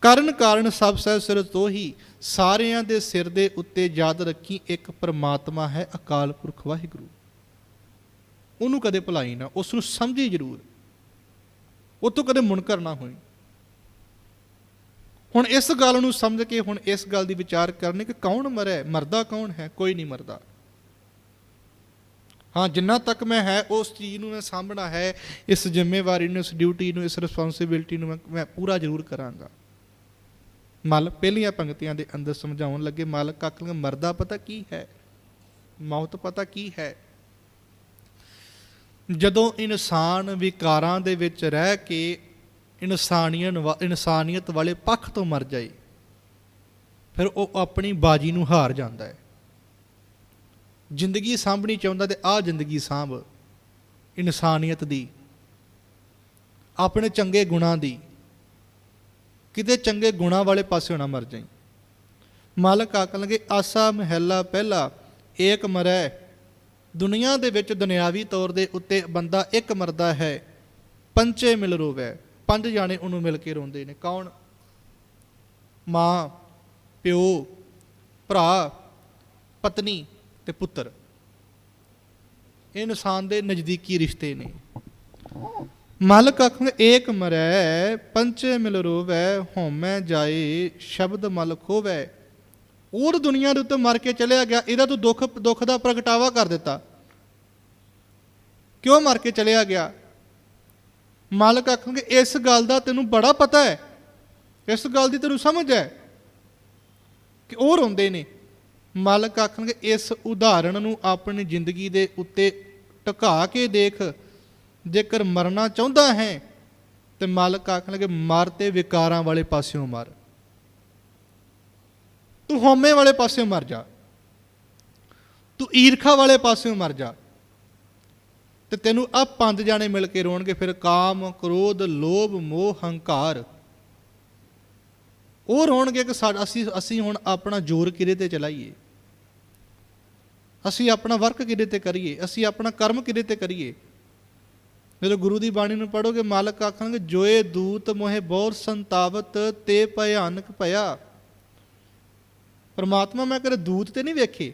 ਕਰਨ ਕਾਰਨ ਸਭ ਸਹਿ ਸਿਰ ਤੋਹੀ, ਸਾਰਿਆਂ ਦੇ ਸਿਰ ਦੇ ਉੱਤੇ ਯਾਦ ਰੱਖੀ ਇੱਕ ਪਰਮਾਤਮਾ ਹੈ ਅਕਾਲ ਪੁਰਖ ਵਾਹਿਗੁਰੂ। ਉਹਨੂੰ ਕਦੇ ਭੁਲਾਈ ਨਾ ਉਸ ਨੂੰ ਸਮਝੀ ਜ਼ਰੂਰ। ਉਹ ਤੋਂ ਕਦੇ ਮੁਨਕਰ ਨਾ ਹੋਈ। ਹੁਣ ਇਸ ਗੱਲ ਨੂੰ ਸਮਝ ਕੇ ਹੁਣ ਇਸ ਗੱਲ ਦੀ ਵਿਚਾਰ ਕਰਨੀ ਕਿ ਕੌਣ ਮਰੇ, ਮਰਦਾ ਕੌਣ ਹੈ, ਕੋਈ ਨਹੀਂ ਮਰਦਾ। ਹਾਂ, ਜਿੰਨਾ ਤੱਕ ਮੈਂ ਹੈ, ਉਸ ਚੀਜ਼ ਨੂੰ ਮੈਂ ਸਾਂਭਣਾ ਹੈ, ਇਸ ਜ਼ਿੰਮੇਵਾਰੀ ਨੂੰ, ਇਸ ਡਿਊਟੀ ਨੂੰ, ਇਸ ਰਿਸਪੌਂਸਿਬਿਲਟੀ ਨੂੰ ਮੈਂ- ਮੈਂ ਪੂਰਾ ਜ਼ਰੂਰ ਕਰਾਂਗਾ। ਮਲ, ਪਹਿਲੀਆਂ ਪੰਕਤੀਆਂ ਦੇ ਅੰਦਰ ਸਮਝਾਉਣ ਲੱਗੇ ਮਾਲਕ ਆਖਣ ਮਰਦਾ ਪਤਾ ਕੀ ਹੈ? ਮੌਤ ਪਤਾ ਕੀ ਹੈ? ਜਦੋਂ ਇਨਸਾਨ ਵਿਕਾਰਾਂ ਦੇ ਵਿੱਚ ਰਹਿ ਕੇ ਇਨਸਾਨੀਅਤ ਵਾ- ਇਨਸਾਨੀਅਤ ਵਾਲੇ ਪੱਖ ਤੋਂ ਮਰ ਜਾਏ, ਫਿਰ ਉਹ ਆਪਣੀ ਬਾਜੀ ਨੂੰ ਹਾਰ ਜਾਂਦਾ ਹੈ। ਜ਼ਿੰਦਗੀ ਸਾਂਭਣੀ ਚਾਹੁੰਦਾ ਤੇ ਆਹ ਜ਼ਿੰਦਗੀ ਸਾਂਭ ਇਨਸਾਨੀਅਤ ਦੀ, ਆਪਣੇ ਚੰਗੇ ਗੁਣਾਂ ਦੀ, ਕਿਤੇ ਚੰਗੇ ਗੁਣਾਂ ਵਾਲੇ ਪਾਸੇ ਨਾ ਮਰ ਜਾਈ ਮਾਲਕ ਆਖਣ ਲਗੇ, ਆਸਾ ਮਹਿਲਾ ਪਹਿਲਾ, ਏਕ ਮਰੈ ਦੁਨੀਆ ਦੇ ਵਿੱਚ ਦੁਨਿਆਵੀ ਤੌਰ ਦੇ ਉੱਤੇ ਬੰਦਾ ਇੱਕ ਮਰਦਾ ਹੈ ਪੰਚੇ ਮਿਲ ਰੋਵੇ। ਪੰਜ ਜਾਣੇ ਉਹਨੂੰ ਮਿਲ ਕੇ ਰੋਂਦੇ ਨੇ। ਕੌਣ? ਮਾਂ, ਪਿਓ, ਭਰਾ, ਪਤਨੀ ਤੇ ਪੁੱਤਰ। ਇਹ ਇਨਸਾਨ ਦੇ ਨਜ਼ਦੀਕੀ ਰਿਸ਼ਤੇ ਨੇ। ਮਾਲਕ ਆਖਣ ਏਕ ਮਰੈ ਪੰਚੇ ਮਿਲ ਰੋਵੈ, ਹਉਮੈ ਜਾਏ, ਸ਼ਬਦ ਮਲ ਖੋਵੈ ਉਹ ਦੁਨੀਆ ਦੇ ਉੱਤੇ ਮਰ ਕੇ ਚਲਿਆ ਗਿਆ, ਇਹਦਾ ਤੂੰ ਦੁੱਖ ਦੁੱਖ ਦਾ ਪ੍ਰਗਟਾਵਾ ਕਰ ਦਿੱਤਾ। ਕਿਉਂ ਮਰ ਕੇ ਚਲਿਆ ਗਿਆ? ਮਾਲਕ ਆਖਣਗੇ, ਇਸ ਗੱਲ ਦਾ ਤੈਨੂੰ ਬੜਾ ਪਤਾ ਹੈ। ਇਸ ਗੱਲ ਦੀ ਤੈਨੂੰ ਸਮਝ ਹੈ ਕਿ ਉਹ ਰੋਂਦੇ ਨੇ। ਮਾਲਕ ਆਖਣਗੇ, ਇਸ ਉਦਾਹਰਣ ਨੂੰ ਆਪਣੀ ਜ਼ਿੰਦਗੀ ਦੇ ਉੱਤੇ ਟਿਕਾ ਕੇ ਦੇਖ। ਜੇਕਰ ਮਰਨਾ ਚਾਹੁੰਦਾ ਹੈ, ਤੇ ਮਾਲਕ ਆਖਣਗੇ, ਮਰ ਤੇ ਵਿਕਾਰਾਂ ਵਾਲੇ ਪਾਸਿਓਂ ਮਰ। ਤੂੰ ਹਉਮੈ ਵਾਲੇ ਪਾਸਿਓਂ ਮਰ ਜਾ। ਤੂੰ ਈਰਖਾ ਵਾਲੇ ਪਾਸਿਓਂ ਮਰ ਜਾ। ਤੇ ਤੈਨੂੰ ਆ ਪੰਜ ਜਾਣੇ ਮਿਲ ਕੇ ਰੋਣਗੇ, ਫਿਰ ਕਾਮ, ਕ੍ਰੋਧ, ਲੋਭ, ਮੋਹ, ਹੰਕਾਰ। ਉਹ ਰੋਣਗੇ ਕਿ ਸਾਡਾ ਅਸੀਂ ਅਸੀਂ ਹੁਣ ਆਪਣਾ ਜ਼ੋਰ ਕਿਹਦੇ ਤੇ ਚਲਾਈਏ? ਅਸੀਂ ਆਪਣਾ ਵਰਕ ਕਿਹਦੇ ਤੇ ਕਰੀਏ? ਅਸੀਂ ਆਪਣਾ ਕਰਮ ਕਿਹਦੇ ਤੇ ਕਰੀਏ? ਜਦੋਂ ਗੁਰੂ ਦੀ ਬਾਣੀ ਨੂੰ ਪੜੋਗੇ ਮਾਲਕ ਆਖਣਗੇ, ਜੋਏ ਦੂਤ ਮੋਹੇ ਬਹੁਤ ਸੰਤਾਵਤ, ਤੇ ਭਿਆਨਕ ਭਇਆ। ਪਰਮਾਤਮਾ ਮੈਂ ਕਦੇ ਦੂਤ ਤੇ ਨਹੀਂ ਵੇਖੇ।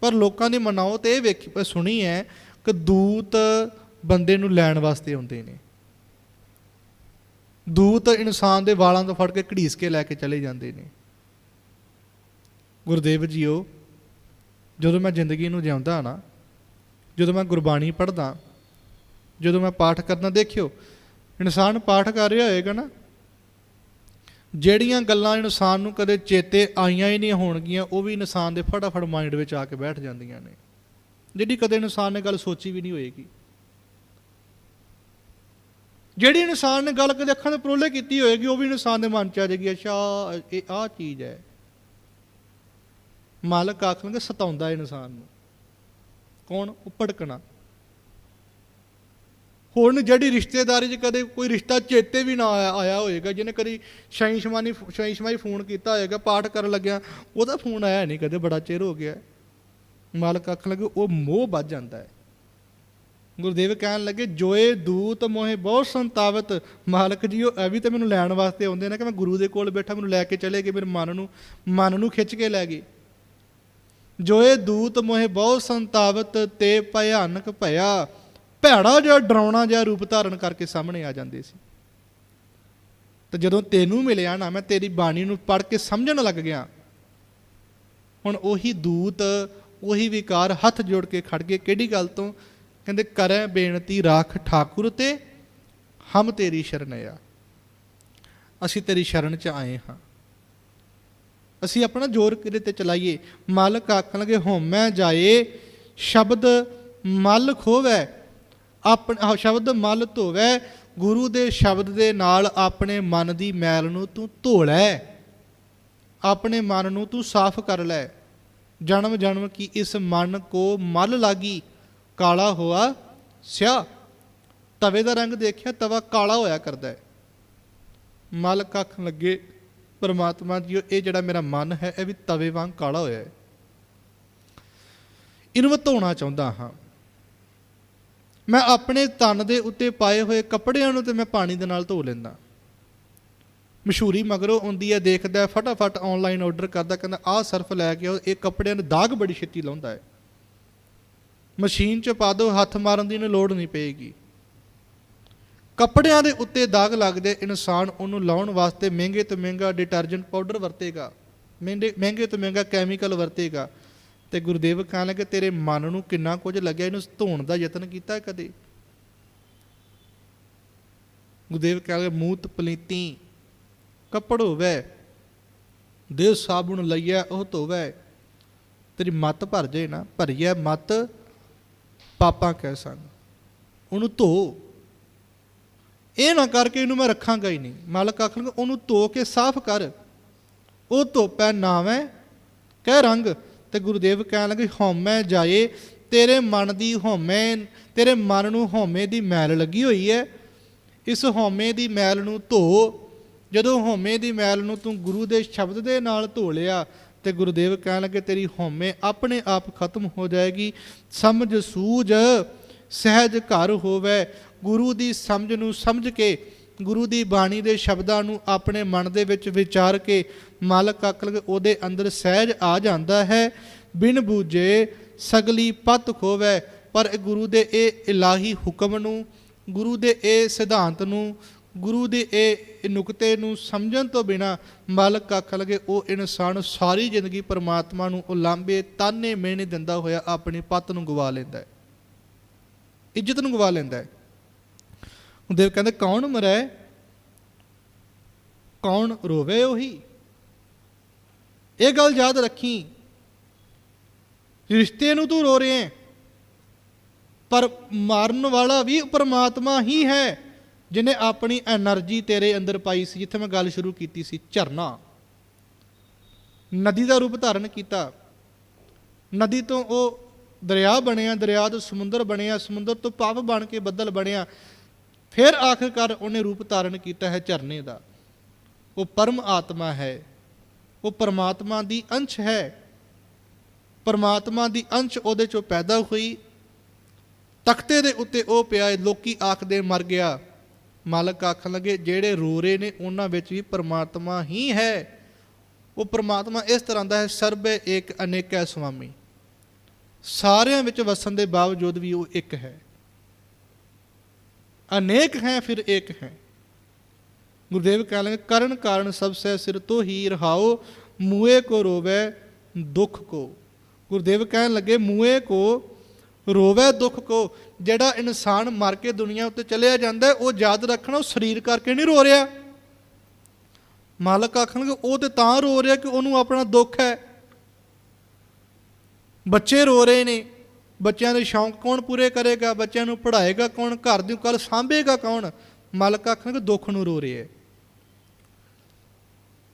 ਪਰ ਲੋਕਾਂ ਦੀ ਮਨਾਓ ਤੇ ਇਹ ਵੇਖੀ ਸੁਣੀ ਹੈ ਕਿ ਦੂਤ ਬੰਦੇ ਨੂੰ ਲੈਣ ਵਾਸਤੇ ਆਉਂਦੇ ਨੇ। ਦੂਤ ਇਨਸਾਨ ਦੇ ਵਾਲਾਂ ਤੋਂ ਫੜ ਕੇ ਘੜੀਸ ਕੇ ਲੈ ਕੇ ਚਲੇ ਜਾਂਦੇ ਨੇ। ਗੁਰਦੇਵ ਜੀਓ, ਜਦੋਂ ਮੈਂ ਜ਼ਿੰਦਗੀ ਨੂੰ ਜਿਉਂਦਾ ਨਾ, ਜਦੋਂ ਮੈਂ ਗੁਰਬਾਣੀ ਪੜ੍ਹਦਾ, ਜਦੋਂ ਮੈਂ ਪਾਠ ਕਰਨਾ ਦੇਖਿਓ, ਇਨਸਾਨ ਪਾਠ ਕਰ ਰਿਹਾ ਹੋਏਗਾ ਨਾ ਜਿਹੜੀਆਂ ਗੱਲਾਂ ਇਨਸਾਨ ਨੂੰ ਕਦੇ ਚੇਤੇ ਆਈਆਂ ਹੀ ਨਹੀਂ ਹੋਣਗੀਆਂ, ਉਹ ਵੀ ਇਨਸਾਨ ਦੇ ਫਟਾਫਟ ਮਾਈਂਡ ਵਿੱਚ ਆ ਕੇ ਬੈਠ ਜਾਂਦੀਆਂ ਨੇ। ਜਿਹੜੀ ਕਦੇ ਇਨਸਾਨ ਨੇ ਗੱਲ ਸੋਚੀ ਵੀ ਨਹੀਂ ਹੋਏਗੀ। ਜਿਹੜੀ ਇਨਸਾਨ ਨੇ ਗੱਲ ਕਦੇ ਅੱਖਾਂ ਦੇ ਪਰੋਲੇ ਕੀਤੀ ਹੋਏਗੀ, ਉਹ ਵੀ ਇਨਸਾਨ ਦੇ ਮਨ ਚ ਆ ਜਾਏਗੀ, ਅੱਛਾ, ਇਹ ਆ ਚੀਜ਼ ਹੈ। ਮਾਲਕ ਆਖਣਗੇ, ਸਤਾਉਂਦਾ ਇਨਸਾਨ ਨੂੰ। ਕੌਣ? ਉਹ ਭੜਕਣਾ। ਹੁਣ ਜਿਹੜੀ ਰਿਸ਼ਤੇਦਾਰੀ 'ਚ ਕਦੇ ਕੋਈ ਰਿਸ਼ਤਾ ਚੇਤੇ ਵੀ ਨਾ ਆਇਆ ਆਇਆ ਹੋਏਗਾ, ਜਿਹਨੇ ਕਦੀ ਸ਼ਾਈ ਸ਼ਮਾਨੀ ਸ਼ਾਈ ਫੋਨ ਕੀਤਾ ਹੋਏਗਾ, ਪਾਠ ਕਰਨ ਲੱਗਿਆ, ਉਹਦਾ ਫੋਨ ਆਇਆ ਨਹੀਂ ਕਦੇ, ਬੜਾ ਚਿਰ ਹੋ ਗਿਆ। ਮਾਲਕ ਆਖਣ ਲੱਗੇ, ਉਹ ਮੋਹ ਵੱਜ ਜਾਂਦਾ ਹੈ। ਗੁਰਦੇਵ ਕਹਿਣ ਲੱਗੇ, ਜੋਏ ਦੂਤ ਮੋਹੇ ਬਹੁਤ ਸੰਤਾਵਤ। ਮਾਲਕ ਜੀ, ਉਹ ਇਹ ਵੀ ਤੇ ਮੈਨੂੰ ਲੈਣ ਵਾਸਤੇ ਆਉਂਦੇ ਨੇ ਕਿ ਮੈਂ ਗੁਰੂ ਦੇ ਕੋਲ ਬੈਠਾ, ਮੈਨੂੰ ਲੈ ਕੇ ਚਲੇ ਗਏ, ਮੇਰੇ ਮਨ ਨੂੰ ਮਨ ਨੂੰ ਖਿੱਚ ਕੇ ਲੈ ਗਏ। ਜੋਏ ਦੂਤ ਮੋਹੇ ਬਹੁਤ ਸੰਤਾਵਤ, ਤੇ ਭਿਆਨਕ ਭਇਆ। ਭੈੜਾ ਜਿਹਾ ਡਰਾਉਣਾ ਜਿਹਾ ਰੂਪ ਧਾਰਨ ਕਰਕੇ ਸਾਹਮਣੇ ਆ ਜਾਂਦੇ ਸੀ। ਤੇ ਜਦੋਂ ਤੈਨੂੰ ਮਿਲਿਆ ਨਾ, ਮੈਂ ਤੇਰੀ ਬਾਣੀ ਨੂੰ ਪੜ੍ਹ ਕੇ ਸਮਝਣ ਲੱਗ ਗਿਆ। ਹੁਣ ਉਹੀ ਦੂਤ, ਉਹੀ ਵਿਕਾਰ ਹੱਥ ਜੋੜ ਕੇ ਖੜ ਗਏ। ਕਿਹੜੀ ਗੱਲ ਤੋਂ? ਕਹਿੰਦੇ, ਕਰੈ ਬੇਨਤੀ ਰਾਖ ਠਾਕੁਰ ਤੇ, ਹਮ ਤੇਰੀ ਸ਼ਰਨ ਆ। ਅਸੀਂ ਤੇਰੀ ਸ਼ਰਨ ਚ ਆਏ ਹਾਂ। ਅਸੀਂ ਆਪਣਾ ਜ਼ੋਰ ਕਿਹਦੇ ਤੇ ਚਲਾਈਏ? ਮਾਲਕ ਆਖਣ ਲਗੇ ਹੋਮੈ ਜਾਏ, ਸ਼ਬਦ ਮਲ ਖੋਵੈ ਆਪਣਾ ਸ਼ਬਦ ਮਲ ਧੋਵੈ, ਗੁਰੂ ਦੇ ਸ਼ਬਦ ਦੇ ਨਾਲ ਆਪਣੇ ਮਨ ਦੀ ਮੈਲ ਨੂੰ ਤੂੰ ਧੋ ਲੈ। ਆਪਣੇ ਮਨ ਨੂੰ ਤੂੰ ਸਾਫ਼ ਕਰ ਲੈ। ਜਨਮ ਜਨਮ ਕੀ ਇਸ ਮਨ ਕੋ ਮਲ ਲਾਗੀ, ਕਾਲਾ ਹੋਆ ਸਿਆ। ਤਵੇ ਦਾ ਰੰਗ ਦੇਖਿਆ, ਤਵਾ ਕਾਲਾ ਹੋਇਆ ਕਰਦਾ ਹੈ। ਮਲ ਕੱਖ ਲੱਗੇ, ਪਰਮਾਤਮਾ ਜੀਓ, ਇਹ ਜਿਹੜਾ ਮੇਰਾ ਮਨ ਹੈ, ਇਹ ਵੀ ਤਵੇ ਵਾਂਗ ਕਾਲਾ ਹੋਇਆ ਹੈ। ਇਹਨੂੰ ਮੈਂ ਧੋਣਾ ਚਾਹੁੰਦਾ ਹਾਂ। ਮੈਂ ਆਪਣੇ ਤਨ ਦੇ ਉੱਤੇ ਪਾਏ ਹੋਏ ਕੱਪੜਿਆਂ ਨੂੰ ਤੇ ਮੈਂ ਪਾਣੀ ਦੇ ਨਾਲ ਧੋ ਲੈਂਦਾ। ਮਸ਼ਹੂਰੀ ਮਗਰੋਂ ਆਉਂਦੀ ਹੈ, ਦੇਖਦਾ ਫਟਾਫਟ ਆਨਲਾਈਨ ਆਰਡਰ ਕਰਦਾ, ਕਹਿੰਦਾ, ਆਹ ਸਰਫ ਲੈ ਕੇ ਆਓ, ਇਹ ਕੱਪੜਿਆਂ ਨੂੰ ਦਾਗ ਬੜੀ ਛੇਤੀ ਲਾਉਂਦਾ ਹੈ। ਮਸ਼ੀਨ 'ਚ ਪਾ ਦਿਓ ਹੱਥ ਮਾਰਨ ਦੀ ਨੂੰ ਲੋੜ ਨਹੀਂ ਪਏਗੀ। ਕੱਪੜਿਆਂ ਦੇ ਉੱਤੇ ਦਾਗ ਲੱਗਦੇ ਇਨਸਾਨ ਉਹਨੂੰ ਲਾਉਣ ਵਾਸਤੇ ਮਹਿੰਗੇ ਤੋਂ ਮਹਿੰਗਾ ਡਿਟਰਜੈਂਟ ਪਾਊਡਰ ਵਰਤੇਗਾ, ਮਹਿੰਗੇ ਮਹਿੰਗੇ ਤੋਂ ਮਹਿੰਗਾ ਕੈਮੀਕਲ ਵਰਤੇਗਾ। ਤੇ ਗੁਰਦੇਵ ਕਹਿਣ ਲੱਗੇ, ਤੇਰੇ ਮਨ ਨੂੰ ਕਿੰਨਾ ਕੁਝ ਲੱਗਿਆ? ਇਹਨੂੰ ਧੋਣ ਦਾ ਯਤਨ ਕੀਤਾ ਕਦੇ? ਗੁਰਦੇਵ ਕਹਿਣ ਲੱਗੇ, ਮੂਤ ਪਲੀਤੀ, ਕੱਪੜ ਹੋਵੇ ਦੇ ਸਾਬੁਣ ਲਈਆ ਉਹ ਧੋਵੇ। ਤੇਰੀ ਮਤ ਭਰ ਜੇ ਨਾ, ਭਰੀਐ ਮਤ, ਪਾਪਾਂ ਕਹਿ ਸੰਗ। ਉਹਨੂੰ ਧੋ। ਇਹ ਨਾ ਕਰਕੇ ਇਹਨੂੰ ਮੈਂ ਰੱਖਾਂਗਾ ਹੀ ਨਹੀਂ। ਮਾਲਕ ਆਖਣਗੇ ਉਹਨੂੰ ਧੋ ਕੇ ਸਾਫ਼ ਕਰ। ਉਹ ਧੋਪੈ, ਨਾਵੇਂ, ਕਹਿ ਰੰਗ। ਤੇ ਗੁਰਦੇਵ ਕਹਿਣ ਲੱਗੇ, ਹਉਮੈ ਜਾਏ, ਤੇਰੇ ਮਨ ਦੀ ਹਉਮੈ, ਤੇਰੇ ਮਨ ਨੂੰ ਹਉਮੈ ਦੀ ਮੈਲ ਲੱਗੀ ਹੋਈ ਹੈ ਇਸ ਹਉਮੈ ਦੀ ਮੈਲ ਨੂੰ ਧੋ। ਜਦੋਂ ਹਉਮੈ ਦੀ ਮੈਲ ਨੂੰ ਤੂੰ ਗੁਰੂ ਦੇ ਸ਼ਬਦ ਦੇ ਨਾਲ ਧੋ ਲਿਆ, ਤੇ ਗੁਰਦੇਵ ਕਹਿਣ ਲੱਗੇ, ਤੇਰੀ ਹਉਮੈ ਆਪਣੇ ਆਪ ਖਤਮ ਹੋ ਜਾਏਗੀ। ਸਮਝ ਸੂਝ, ਸਹਿਜ ਘਰ ਹੋਵੇ। ਗੁਰੂ ਦੀ ਸਮਝ ਨੂੰ ਸਮਝ ਕੇ, ਗੁਰੂ ਦੀ ਬਾਣੀ ਦੇ ਸ਼ਬਦਾਂ ਨੂੰ ਆਪਣੇ ਮਨ ਦੇ ਵਿੱਚ ਵਿਚਾਰ ਕੇ ਮਾਲਕ ਅਕਲ ਉਹਦੇ ਅੰਦਰ ਸਹਿਜ ਆ ਜਾਂਦਾ ਹੈ, ਬਿਨ ਬੂਝੇ ਸਗਲੀ ਪਤ ਖੋਵੇ। ਪਰ ਇਹ ਗੁਰੂ ਦੇ ਇਹ ਇਲਾਹੀ ਹੁਕਮ ਨੂੰ, ਗੁਰੂ ਦੇ ਇਹ ਸਿਧਾਂਤ ਨੂੰ, ਗੁਰੂ ਦੇ ਇਹ ਨੁਕਤੇ ਨੂੰ ਸਮਝਣ ਤੋਂ ਬਿਨਾ ਮਾਲਕ ਆਖ ਲਗੇ, ਉਹ ਇਨਸਾਨ ਸਾਰੀ ਜ਼ਿੰਦਗੀ ਪਰਮਾਤਮਾ ਨੂੰ ਉਲਾਂਬੇ ਤਾਨੇ ਮਿਹਣੇ ਦਿੰਦਾ ਹੋਇਆ ਆਪਣੀ ਪਤ ਨੂੰ ਗਵਾ ਲੈਂਦਾ ਹੈ। ਇੱਜ਼ਤ ਨੂੰ ਗਵਾ ਲੈਂਦਾ ਹੈ। ਦੇਵ ਕਹਿੰਦੇ, ਕੌਣ ਮਰੈ? ਕੌਣ ਰੋਵੇ ਉਹੀ? ਇਹ ਗੱਲ ਯਾਦ ਰੱਖੀ। ਰਿਸ਼ਤੇ ਨੂੰ ਤੂੰ ਰੋ ਰਿਹਾ ਪਰ ਮਾਰਨ ਵਾਲਾ ਵੀ ਪਰਮਾਤਮਾ ਹੀ ਹੈ ਜਿਨੇ ਆਪਣੀ એનર્ਜੀ ਤੇਰੇ ਅੰਦਰ ਪਾਈ ਸੀ, ਜਿੱਥੇ ਮੈਂ ਗੱਲ ਸ਼ੁਰੂ ਕੀਤੀ ਸੀ, ਝਰਨਾ। ਨਦੀ ਦਾ ਰੂਪ ਧਾਰਨ ਕੀਤਾ। ਨਦੀ ਤੋਂ ਉਹ ਦਰਿਆ ਬਣਿਆ, ਦਰਿਆ ਤੋਂ ਸਮੁੰਦਰ ਬਣਿਆ, ਸਮੁੰਦਰ ਤੋਂ ਪਾਪ ਬਣ ਕੇ ਬੱਦਲ ਬਣਿਆ। ਫਿਰ ਆਖਰਕਾਰ ਉਹਨੇ ਰੂਪ ਧਾਰਨ ਕੀਤਾ ਹੈ ਝਰਨੇ ਦਾ। ਉਹ ਪਰਮ ਆਤਮਾ ਹੈ। ਉਹ ਪਰਮਾਤਮਾ ਦੀ ਅੰਸ਼ ਹੈ। ਪਰਮਾਤਮਾ ਦੀ ਅੰਸ਼ ਉਹਦੇ ਚੋਂ ਪੈਦਾ ਹੋਈ। ਤਖਤੇ ਦੇ ਉੱਤੇ ਉਹ ਪਿਆ ਹੈ, ਲੋਕੀ ਆਖਦੇ ਮਰ ਗਿਆ। ਮਾਲਕ ਆਖਣ ਲੱਗੇ ਜਿਹੜੇ ਰੋ ਰਹੇ ਨੇ ਉਹਨਾਂ ਵਿੱਚ ਵੀ ਪਰਮਾਤਮਾ ਹੀ ਹੈ। ਉਹ ਪਰਮਾਤਮਾ ਇਸ ਤਰ੍ਹਾਂ ਦਾ ਹੈ ਸਰਬੇ ਏਕ ਅਨੇਕਾ ਸੁਆਮੀ। ਸਾਰਿਆਂ ਵਿੱਚ ਵਸਣ ਦੇ ਬਾਵਜੂਦ ਵੀ ਉਹ ਇੱਕ ਹੈ। ਅਨੇਕ ਹੈ ਫਿਰ ਇੱਕ ਹੈ। ਗੁਰਦੇਵ ਕਹਿ ਲਗੇ, ਕਰਨ ਕਾਰਨ ਸਭ ਸੇ ਸਿਰ ਤੋਂ ਹੀ ਰਹਾਓ ਮੂਏ ਕੋ ਰੋਵੇ ਦੁੱਖ ਕੋ। ਗੁਰਦੇਵ ਕਹਿਣ ਲੱਗੇ ਮੂਏ ਕੋ ਰੋਵੇ ਦੁੱਖ ਕੋ। ਜਿਹੜਾ ਇਨਸਾਨ ਮਰ ਕੇ ਦੁਨੀਆ ਉੱਤੇ ਚਲਿਆ ਜਾਂਦਾ ਉਹ ਯਾਦ ਰੱਖਣਾ, ਉਹ ਸਰੀਰ ਕਰਕੇ ਨਹੀਂ ਰੋ ਰਿਹਾ। ਮਾਲਕ ਆਖਣਗੇ ਉਹ ਤੇ ਤਾਂ ਰੋ ਰਿਹਾ ਕਿ ਉਹਨੂੰ ਆਪਣਾ ਦੁੱਖ ਹੈ। ਬੱਚੇ ਰੋ ਰਹੇ ਨੇ। ਬੱਚਿਆਂ ਦੇ ਸ਼ੌਂਕ ਕੌਣ ਪੂਰੇ ਕਰੇਗਾ? ਬੱਚਿਆਂ ਨੂੰ ਪੜ੍ਹਾਏਗਾ ਕੌਣ? ਘਰ ਦੀ ਕੱਲ ਸਾਂਭੇਗਾ ਕੌਣ? ਮਾਲਕ ਆਖਣਗੇ ਦੁੱਖ ਨੂੰ ਰੋ ਰਿਹਾ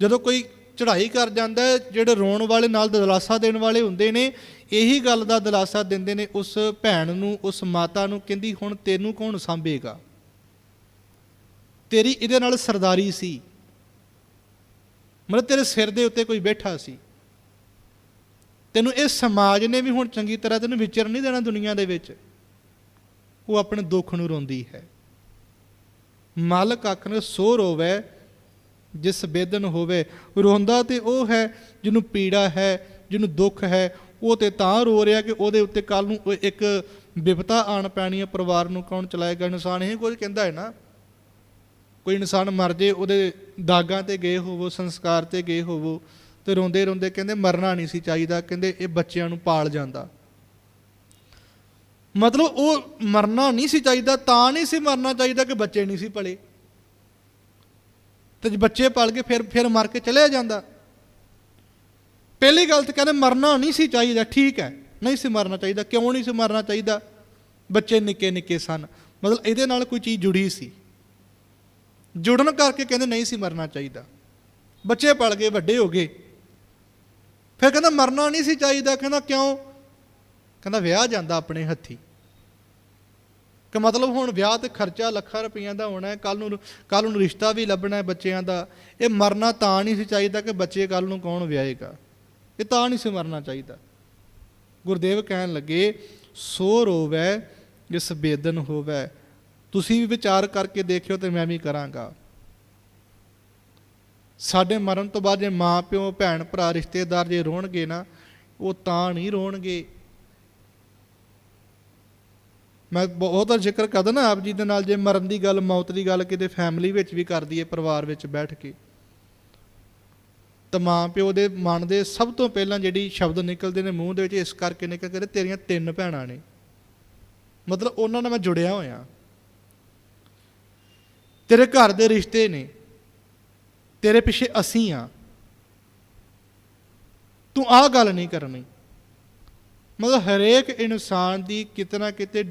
ਜਦੋਂ ਕੋਈ ਚੜ੍ਹਾਈ ਕਰ ਜਾਂਦਾ ਜਿਹੜੇ ਰੋਣ ਵਾਲੇ ਨਾਲ ਦਿਲਾਸਾ ਦੇਣ ਵਾਲੇ ਹੁੰਦੇ ਨੇ, ਇਹੀ ਗੱਲ ਦਾ ਦਿਲਾਸਾ ਦਿੰਦੇ ਨੇ, ਉਸ ਭੈਣ ਨੂੰ, ਉਸ ਮਾਤਾ ਨੂੰ, ਕਹਿੰਦੀ, ਹੁਣ ਤੈਨੂੰ ਕੌਣ ਸਾਂਭੇਗਾ? ਤੇਰੀ ਇਹਦੇ ਨਾਲ ਸਰਦਾਰੀ ਸੀ। ਮਤਲਬ ਤੇਰੇ ਸਿਰ ਦੇ ਉੱਤੇ ਕੋਈ ਬੈਠਾ ਸੀ। ਤੈਨੂੰ ਇਹ ਸਮਾਜ ਨੇ ਵੀ ਹੁਣ ਚੰਗੀ ਤਰ੍ਹਾਂ ਤੈਨੂੰ ਵਿਚਰ ਨਹੀਂ ਦੇਣਾ ਦੁਨੀਆ ਦੇ ਵਿੱਚ। ਉਹ ਆਪਣੇ ਦੁੱਖ ਨੂੰ ਰੋਂਦੀ ਹੈ। ਮਾਲਕ ਆਖਣ, ਸੋ ਰੋਵੇ ਜਿਸ ਬੇਦਨ ਹੋਵੇ, ਰੋਂਦਾ ਤੇ ਉਹ ਹੈ ਜਿਹਨੂੰ ਪੀੜਾ ਹੈ, ਜਿਹਨੂੰ ਦੁੱਖ ਹੈ, ਉਹ ਤੇ ਤਾਂ ਰੋ ਰਿਹਾ ਕਿ ਉਹਦੇ ਉੱਤੇ ਕੱਲ ਨੂੰ ਇੱਕ ਵਿਪਤਾ ਆਣ ਪੈਣੀ ਹੈ, ਪਰਿਵਾਰ ਨੂੰ ਕੌਣ ਚਲਾਏਗਾ? ਇਨਸਾਨ ਇਹ ਕੁਝ ਕਹਿੰਦਾ ਹੈ ਨਾ। ਕੋਈ ਇਨਸਾਨ ਮਰ ਜੇ, ਉਹਦੇ ਦਾਗਾਂ ਤੇ ਗਏ ਹੋਵੋ, ਸੰਸਕਾਰ ਤੇ ਗਏ ਹੋਵੋ, ਤੇ ਰੋਂਦੇ ਰੋਂਦੇ ਕਹਿੰਦੇ ਮਰਨਾ ਨਹੀਂ ਸੀ ਚਾਹੀਦਾ, ਕਹਿੰਦੇ ਇਹ ਬੱਚਿਆਂ ਨੂੰ ਪਾਲ ਜਾਂਦਾ। ਮਤਲਬ ਉਹ ਮਰਨਾ ਨਹੀਂ ਸੀ ਚਾਹੀਦਾ, ਤਾਂ ਨਹੀਂ ਸੀ ਮਰਨਾ ਚਾਹੀਦਾ ਕਿ ਬੱਚੇ ਨਹੀਂ ਸੀ ਭਲੇ। ਤੇ ਜੇ ਬੱਚੇ ਪਲ ਕੇ ਫਿਰ ਫਿਰ ਮਰ ਕੇ ਚਲਿਆ ਜਾਂਦਾ। ਪਹਿਲੀ ਗੱਲ ਤਾਂ ਕਹਿੰਦੇ ਮਰਨਾ ਨਹੀਂ ਸੀ ਚਾਹੀਦਾ, ਠੀਕ ਹੈ, ਨਹੀਂ ਸੀ ਮਰਨਾ ਚਾਹੀਦਾ। ਕਿਉਂ ਨਹੀਂ ਸੀ ਮਰਨਾ ਚਾਹੀਦਾ? ਬੱਚੇ ਨਿੱਕੇ ਨਿੱਕੇ ਸਨ। ਮਤਲਬ ਇਹਦੇ ਨਾਲ ਕੋਈ ਚੀਜ਼ ਜੁੜੀ ਸੀ। ਜੁੜਨ ਕਰਕੇ ਕਹਿੰਦੇ ਨਹੀਂ ਸੀ ਮਰਨਾ ਚਾਹੀਦਾ। ਬੱਚੇ ਪਲ ਗਏ ਵੱਡੇ ਹੋ ਗਏ। ਫਿਰ ਕਹਿੰਦਾ ਮਰਨਾ ਨਹੀਂ ਸੀ ਚਾਹੀਦਾ। ਕਹਿੰਦਾ ਕਿਉਂ? ਕਹਿੰਦਾ ਵਿਆਹ ਜਾਂਦਾ ਆਪਣੇ ਹੱਥੀ। ਕਿ ਮਤਲਬ ਹੁਣ ਵਿਆਹ ਤੇ ਖਰਚਾ ਲੱਖਾਂ ਰੁਪਈਆਂ ਦਾ ਹੋਣਾ ਹੈ ਕੱਲ ਨੂੰ ਕੱਲ ਨੂੰ ਰਿਸ਼ਤਾ ਵੀ ਲੱਭਣਾ ਹੈ ਬੱਚਿਆਂ ਦਾ। ਇਹ ਮਰਨਾ ਤਾਂ ਨਹੀਂ ਸੀ ਚਾਹੀਦਾ ਕਿ ਬੱਚੇ ਕੱਲ ਨੂੰ ਕੌਣ ਵਿਆਹੇਗਾ। ਇਹ ਤਾਂ ਨਹੀਂ ਸੀ ਮਰਨਾ ਚਾਹੀਦਾ। ਗੁਰਦੇਵ ਕਹਿਣ ਲੱਗੇ, ਸੋ ਰੋਵੈ ਜਿਸ ਬੇਦਨ ਹੋਵੈ। ਤੁਸੀਂ ਵੀ ਵਿਚਾਰ ਕਰਕੇ ਦੇਖਿਓ ਤੇ ਮੈਂ ਵੀ ਕਰਾਂਗਾ। ਸਾਡੇ ਮਰਨ ਤੋਂ ਬਾਅਦ ਜੇ ਮਾਂ, ਪਿਓ, ਭੈਣ, ਭਰਾ, ਰਿਸ਼ਤੇਦਾਰ ਜੇ ਰੋਣਗੇ ਨਾ, ਉਹ ਤਾਂ ਨਹੀਂ ਰੋਣਗੇ। ਮੈਂ ਬਹੁਤ ਜ਼ਿਕਰ ਕਰਦਾ ਨਾ ਆਪ ਜੀ ਦੇ ਨਾਲ, ਜੇ ਮਰਨ ਦੀ ਗੱਲ, ਮੌਤ ਦੀ ਗੱਲ ਕਿਤੇ ਫੈਮਿਲੀ ਵਿੱਚ ਵੀ ਕਰਦੀ ਹੈ, ਪਰਿਵਾਰ ਵਿੱਚ ਬੈਠ ਕੇ। ਤਾਂ ਮਾਂ ਪਿਓ ਦੇ ਮਨ ਦੇ ਸਭ ਤੋਂ ਪਹਿਲਾਂ ਜਿਹੜੀ ਸ਼ਬਦ ਨਿਕਲਦੇ ਨੇ ਮੂੰਹ ਦੇ ਵਿੱਚ, ਇਸ ਕਰਕੇ ਨਿਕਲ ਕੇ ਤੇਰੀਆਂ ਤਿੰਨ ਭੈਣਾਂ ਨੇ। ਮਤਲਬ ਉਹਨਾਂ ਨਾਲ ਮੈਂ ਜੁੜਿਆ ਹੋਇਆ। ਤੇਰੇ ਘਰ ਦੇ ਰਿਸ਼ਤੇ ਨੇ। ਤੇਰੇ ਪਿੱਛੇ ਅਸੀਂ ਆ ਤੂੰ ਆਹ ਗੱਲ ਨਹੀਂ ਕਰਨੀ। ਮਤਲਬ ਹਰੇਕ ਇਨਸਾਨ ਦੀ ਕਿਤਨਾ ਕਿਤੇ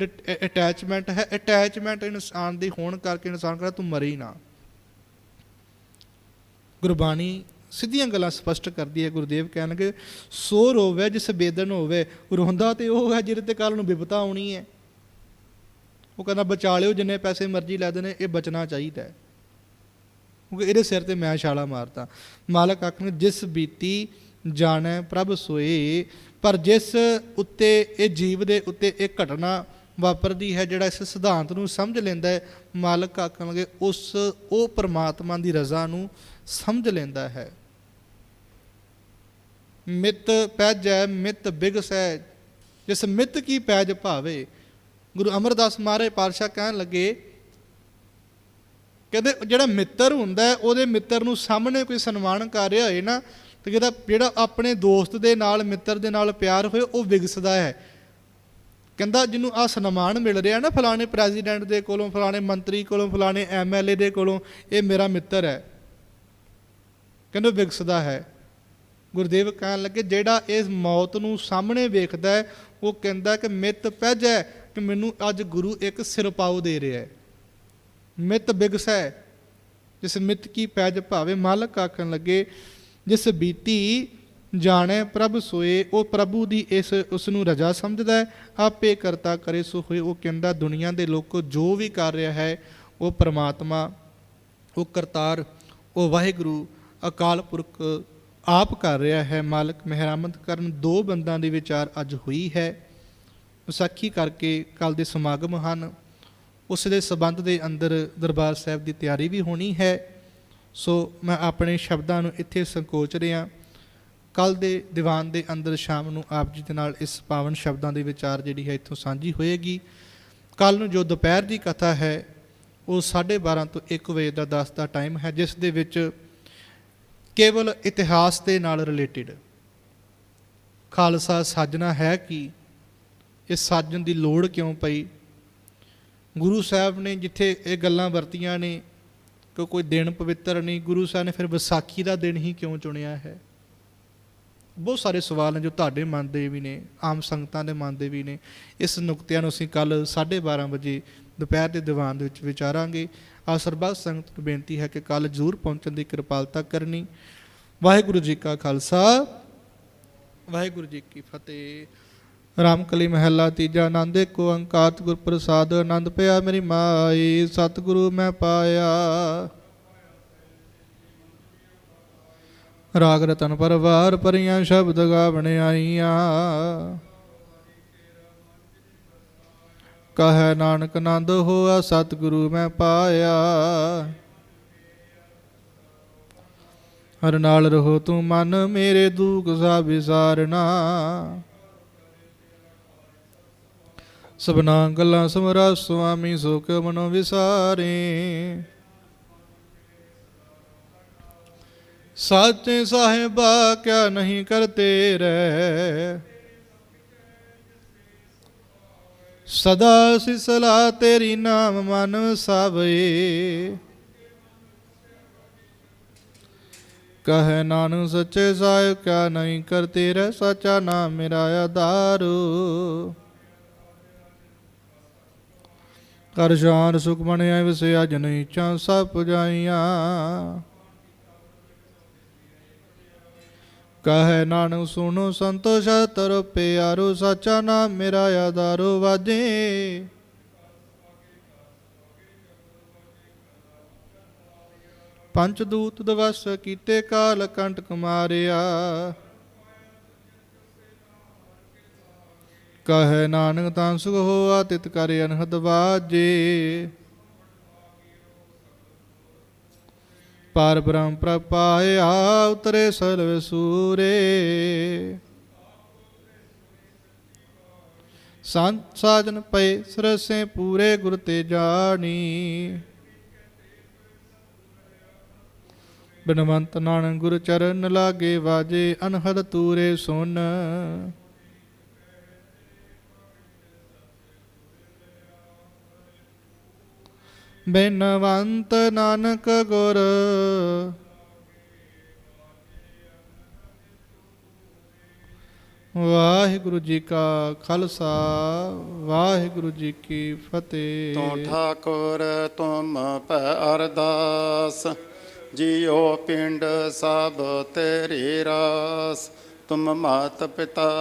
ਅਟੈਚਮੈਂਟ ਹੈ ਅਟੈਚਮੈਂਟ ਇਨਸਾਨ ਦੀ ਹੋਣ ਕਰਕੇ ਇਨਸਾਨ ਕਹਿੰਦਾ ਤੂੰ ਮਰੀ ਨਾ। ਗੁਰਬਾਣੀ ਸਿੱਧੀਆਂ ਗੱਲਾਂ ਸਪਸ਼ਟ ਕਰਦੀ ਹੈ, ਗੁਰਦੇਵ ਕਹਿਣਗੇ, ਸੋ ਰੋਵੇ ਜਿਸ ਬੇਦਨ ਹੋਵੇ, ਰੋਂਦਾ ਤੇ ਉਹ ਹੈ ਜਿਹਦੇ ਤੇ ਕੱਲ ਨੂੰ ਵਿਪਤਾ ਆਉਣੀ ਹੈ। ਉਹ ਕਹਿੰਦਾ ਬਚਾ ਲਿਓ, ਜਿੰਨੇ ਪੈਸੇ ਮਰਜ਼ੀ ਲੈ ਦੇਣੇ, ਇਹ ਬਚਣਾ ਚਾਹੀਦਾ ਹੈ। ਕਿਉਂਕਿ ਇਹਦੇ ਸਿਰ ਤੇ ਮੈਂ ਛਾਲਾ ਮਾਰਤਾ। ਮਾਲਕ ਆਖਣ ਜਿਸ ਬੀਤੀ ਜਾਣੈ ਪ੍ਰਭ ਸੋਏ ਪਰ ਜਿਸ ਉੱਤੇ ਇਹ ਜੀਵ ਦੇ ਉੱਤੇ ਇਹ ਘਟਨਾ ਵਾਪਰਦੀ ਹੈ ਜਿਹੜਾ ਇਸ ਸਿਧਾਂਤ ਨੂੰ ਸਮਝ ਲੈਂਦਾ ਹੈ ਮਾਲਕ ਆਖਣਗੇ ਉਸ ਉਹ ਪਰਮਾਤਮਾ ਦੀ ਰਜ਼ਾ ਨੂੰ ਸਮਝ ਲੈਂਦਾ ਹੈ। ਮਿਤ ਪੈਜੈ ਮਿਤ ਬਿਗਸੈ ਜਿਸ ਮਿੱਤ ਕੀ ਪੈਜ ਭਾਵੇ? ਗੁਰੂ ਅਮਰਦਾਸ ਮਹਾਰਾਜ ਪਾਤਸ਼ਾਹ ਕਹਿਣ ਲੱਗੇ ਕਹਿੰਦੇ ਜਿਹੜਾ ਮਿੱਤਰ ਹੁੰਦਾ ਹੈ, ਉਹਦੇ ਮਿੱਤਰ ਨੂੰ ਸਾਹਮਣੇ ਕੋਈ ਸਨਮਾਨ ਕਰ ਰਿਹਾ ਹੋਏ ਨਾ ਤੇ ਕਹਿੰਦਾ ਜਿਹੜਾ ਆਪਣੇ ਦੋਸਤ ਦੇ ਨਾਲ, ਮਿੱਤਰ ਦੇ ਨਾਲ ਪਿਆਰ ਹੋਏ, ਉਹ ਵਿਗਸਦਾ ਹੈ। ਕਹਿੰਦਾ ਜਿਹਨੂੰ ਆ ਸਨਮਾਨ ਮਿਲ ਰਿਹਾ ਨਾ ਫਲਾਣੇ ਪ੍ਰੈਜ਼ੀਡੈਂਟ ਦੇ ਕੋਲੋਂ, ਫਲਾਣੇ ਮੰਤਰੀ ਕੋਲੋਂ, ਫਲਾਣੇ ਐਮਐਲਏ ਦੇ ਕੋਲੋਂ, ਇਹ ਮੇਰਾ ਮਿੱਤਰ ਹੈ। ਕਹਿੰਦੇ ਉਹ ਵਿਗਸਦਾ ਹੈ। ਗੁਰਦੇਵ ਕਹਿਣ ਲੱਗੇ, ਜਿਹੜਾ ਇਸ ਮੌਤ ਨੂੰ ਸਾਹਮਣੇ ਵੇਖਦਾ ਹੈ, ਉਹ ਕਹਿੰਦਾ ਕਿ ਮਿੱਤ ਪਹਿਜੈ ਕਿ ਮੈਨੂੰ ਅੱਜ ਗੁਰੂ ਇੱਕ ਸਿਰਪਾਉ ਦੇ ਰਿਹਾ ਹੈ। ਮਿਤ ਬਿਗਸੈ ਜਿਸ ਮਿੱਤ ਕੀ ਪੈਜ ਭਾਵੇ ਮਾਲਕ ਆਖਣ ਲੱਗੇ ਜਿਸ ਬੀਤੀ ਜਾਣੈ ਪ੍ਰਭ ਸੋਏ, ਉਹ ਪ੍ਰਭੂ ਦੀ ਇਸ ਉਸ ਨੂੰ ਰਜਾ ਸਮਝਦਾ ਹੈ। ਆਪੇ ਕਰਤਾ ਕਰੇ ਸੋ ਹੋਏ, ਉਹ ਕਹਿੰਦਾ, ਦੁਨੀਆ ਦੇ ਲੋਕੋ ਜੋ ਵੀ ਕਰ ਰਿਹਾ ਹੈ, ਉਹ ਪ੍ਰਮਾਤਮਾ, ਉਹ ਕਰਤਾਰ, ਉਹ ਵਾਹਿਗੁਰੂ, ਅਕਾਲ ਪੁਰਖ ਆਪ ਕਰ ਰਿਹਾ ਹੈ। ਮਾਲਕ ਮਿਹਰਮਤ ਕਰਨ ਦੋ ਬੰਦਾਂ ਦੇ ਵਿਚਾਰ ਅੱਜ ਹੋਈ ਹੈ। ਵਿਸਾਖੀ ਕਰਕੇ ਕੱਲ ਦੇ ਸਮਾਗਮ ਹਨ। ਉਸ ਦੇ ਸਬੰਧ ਦੇ ਅੰਦਰ ਦਰਬਾਰ ਸਾਹਿਬ ਦੀ ਤਿਆਰੀ ਵੀ ਹੋਣੀ ਹੈ। ਸੋ ਮੈਂ ਆਪਣੇ ਸ਼ਬਦਾਂ ਨੂੰ ਇੱਥੇ ਸੰਕੋਚ ਰਿਹਾ। ਕੱਲ ਦੇ ਦੀਵਾਨ ਦੇ ਅੰਦਰ ਸ਼ਾਮ ਨੂੰ ਆਪ ਜੀ ਦੇ ਨਾਲ ਇਸ ਪਾਵਨ ਸ਼ਬਦਾਂ ਦੇ ਵਿਚਾਰ ਜਿਹੜੀ ਹੈ ਇੱਥੋਂ ਸਾਂਝੀ ਹੋਏਗੀ। ਕੱਲ ਨੂੰ ਜੋ ਦੁਪਹਿਰ ਦੀ ਕਥਾ ਹੈ, ਉਹ 12:30 ਤੋਂ 1 ਵਜੇ ਦਾ 10 ਦਾ ਟਾਈਮ ਹੈ, ਜਿਸ ਦੇ ਵਿੱਚ ਕੇਵਲ ਇਤਿਹਾਸ ਦੇ ਨਾਲ ਰਿਲੇਟਡ ਖਾਲਸਾ ਸਾਜਣਾ ਹੈ ਕਿ ਇਸ ਸਾਜਣ ਦੀ ਲੋੜ ਕਿਉਂ ਪਈ? ਗੁਰੂ ਸਾਹਿਬ ਨੇ ਜਿੱਥੇ ਇਹ ਗੱਲਾਂ ਵਰਤੀਆਂ ਨੇ ਕਿ ਕੋਈ ਦਿਨ ਪਵਿੱਤਰ ਨਹੀਂ, ਗੁਰੂ ਸਾਹਿਬ ਨੇ ਫਿਰ ਵਿਸਾਖੀ ਦਾ ਦਿਨ ਹੀ ਕਿਉਂ ਚੁਣਿਆ ਹੈ? ਬਹੁਤ ਸਾਰੇ ਸਵਾਲ ਨੇ ਜੋ ਤੁਹਾਡੇ ਮਨ ਦੇ ਵੀ ਨੇ, ਆਮ ਸੰਗਤਾਂ ਦੇ ਮਨ ਦੇ ਵੀ ਨੇ। ਇਸ ਨੁਕਤਿਆਂ ਨੂੰ ਅਸੀਂ ਕੱਲ 12:30 ਵਜੇ ਦੁਪਹਿਰ ਦੇ ਦੀਵਾਨ ਦੇ ਵਿੱਚ ਵਿਚਾਰਾਂਗੇ। ਆ ਸਰਬੱਤ ਸੰਗਤ ਨੂੰ ਬੇਨਤੀ ਹੈ ਕਿ ਕੱਲ ਜ਼ਰੂਰ ਪਹੁੰਚਣ ਦੀ ਕਿਰਪਾਲਤਾ ਕਰਨੀ। ਵਾਹਿਗੁਰੂ ਜੀ ਕਾ ਖਾਲਸਾ, ਵਾਹਿਗੁਰੂ ਜੀ ਕੀ ਫਤਿਹ। ਰਾਮਕਲੀ ਮਹਿਲਾ ਤੀਜਾ ਆਨੰਦ, ਏਕੋ ਓੰਕਾਰ ਗੁਰ ਪ੍ਰਸਾਦ ਆਨੰਦ ਪਿਆ ਮੇਰੀ ਮਾਈ, ਸਤਿਗੁਰੂ ਮੈਂ ਪਾਇਆ। ਰਾਗ ਰਤਨ ਪਰਵਾਰ ਪਰੀਆਂ ਸ਼ਬਦ ਗਾਵਣ ਆਈਆਂ। ਕਹੈ ਨਾਨਕ ਆਨੰਦ ਹੋਆ, ਸਤਿਗੁਰੂ ਮੈਂ ਪਾਇਆ। ਹਰ ਨਾਲ ਰਹੋ ਤੂੰ ਮਨ, ਮੇਰੇ ਦੁਖ ਸਾ ਵਿਸਾਰਨਾ। ਸਭਨਾ ਗੱਲਾਂ ਸਮਰਾ ਸੁਆਮੀ ਸੁਖ ਮਨੋ ਵਿਸਾਰੇ। ਸਾਚੇ ਸਾਹਿਬਾ ਕਿਆ ਨਹੀਂ ਕਰਤੇ ਰਹਿ। ਸਦਾ ਸਿਸਲਾ ਤੇਰੀ ਨਾਮ ਮਨ ਵਸਾਵੇ। ਕਹੈ ਨਾਨਕ ਸੱਚੇ ਸਾਹਿਬ ਕਿਆ ਨਹੀਂ ਕਰਤੇ ਰਹਿ, ਸਚਾ ਨਾਮ ਮੇਰਾ ਆਧਾਰੂ। ਕਰ ਸ਼ਾਨ ਸੁਖ ਬਣਿਆ ਵਸਿਆ ਜਨ ਇੱਛਾ ਸਭ ਪੁਜਾਈਆਂ ਕਹੈ ਨਾਨਕ ਸੁਣੋ ਸੰਤੋਸ਼, ਤਰ ਪਿਆਰੋ ਸਚਾ ਨਾਮ ਮੇਰਾ ਆਧਾਰੋ ਵਾਜੇ। ਪੰਚ ਦੂਤ ਦਵਸ ਕੀਤੇ ਕਾਲ ਕੰਟਕ ਮਾਰਿਆ। ਕਹੈ ਨਾਨਕ ਤਾਂ ਸੁਖ ਹੋਆ, ਤਿਤ ਕਰ ਅਨਹਦ ਵਾਜੇ। ਪਾਰ ਬ੍ਰਹਮ ਪ੍ਰਪਾਇਆ, ਉਤਰੇ ਸਰਵ ਸੂਰੇ। ਸੰਤ ਸਾਜਨ ਪਏ, ਸਰਸੇ ਪੂਰੇ, ਗੁਰ ਤੇ ਜਾਣੀ। ਬਨਵੰਤ ਨਾਨਕ ਗੁਰ ਚਰਨ ਲਾਗੇ ਵਾਜੇ, ਅਨਹਦ ਤੂਰੇ ਸੁਨ। ਬੇਨਵੰਤ ਨਾਨਕ ਗੁਰ। ਵਾਹਿਗੁਰੂ ਜੀ ਕਾ ਖਾਲਸਾ, ਵਾਹਿਗੁਰੂ ਜੀ ਕੀ ਫਤਿਹ। ਤੂੰ ਠਾਕੁਰ, ਤੁਮ ਪੈ ਅਰਦਾਸ ਜੀਉ ਪਿੰਡ ਸਭ ਤੇਰੀ ਰਾਸ। ਤੁਮ ਮਾਤ ਪਿਤਾ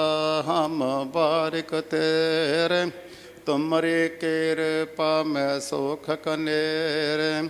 ਹਮ ਬਾਰਿਕ ਤੇਰੇ। ਤੁਮਰੇ ਕਿਰਪਾ ਮੈਂ ਸੁਖ ਕਨੇਰੇ।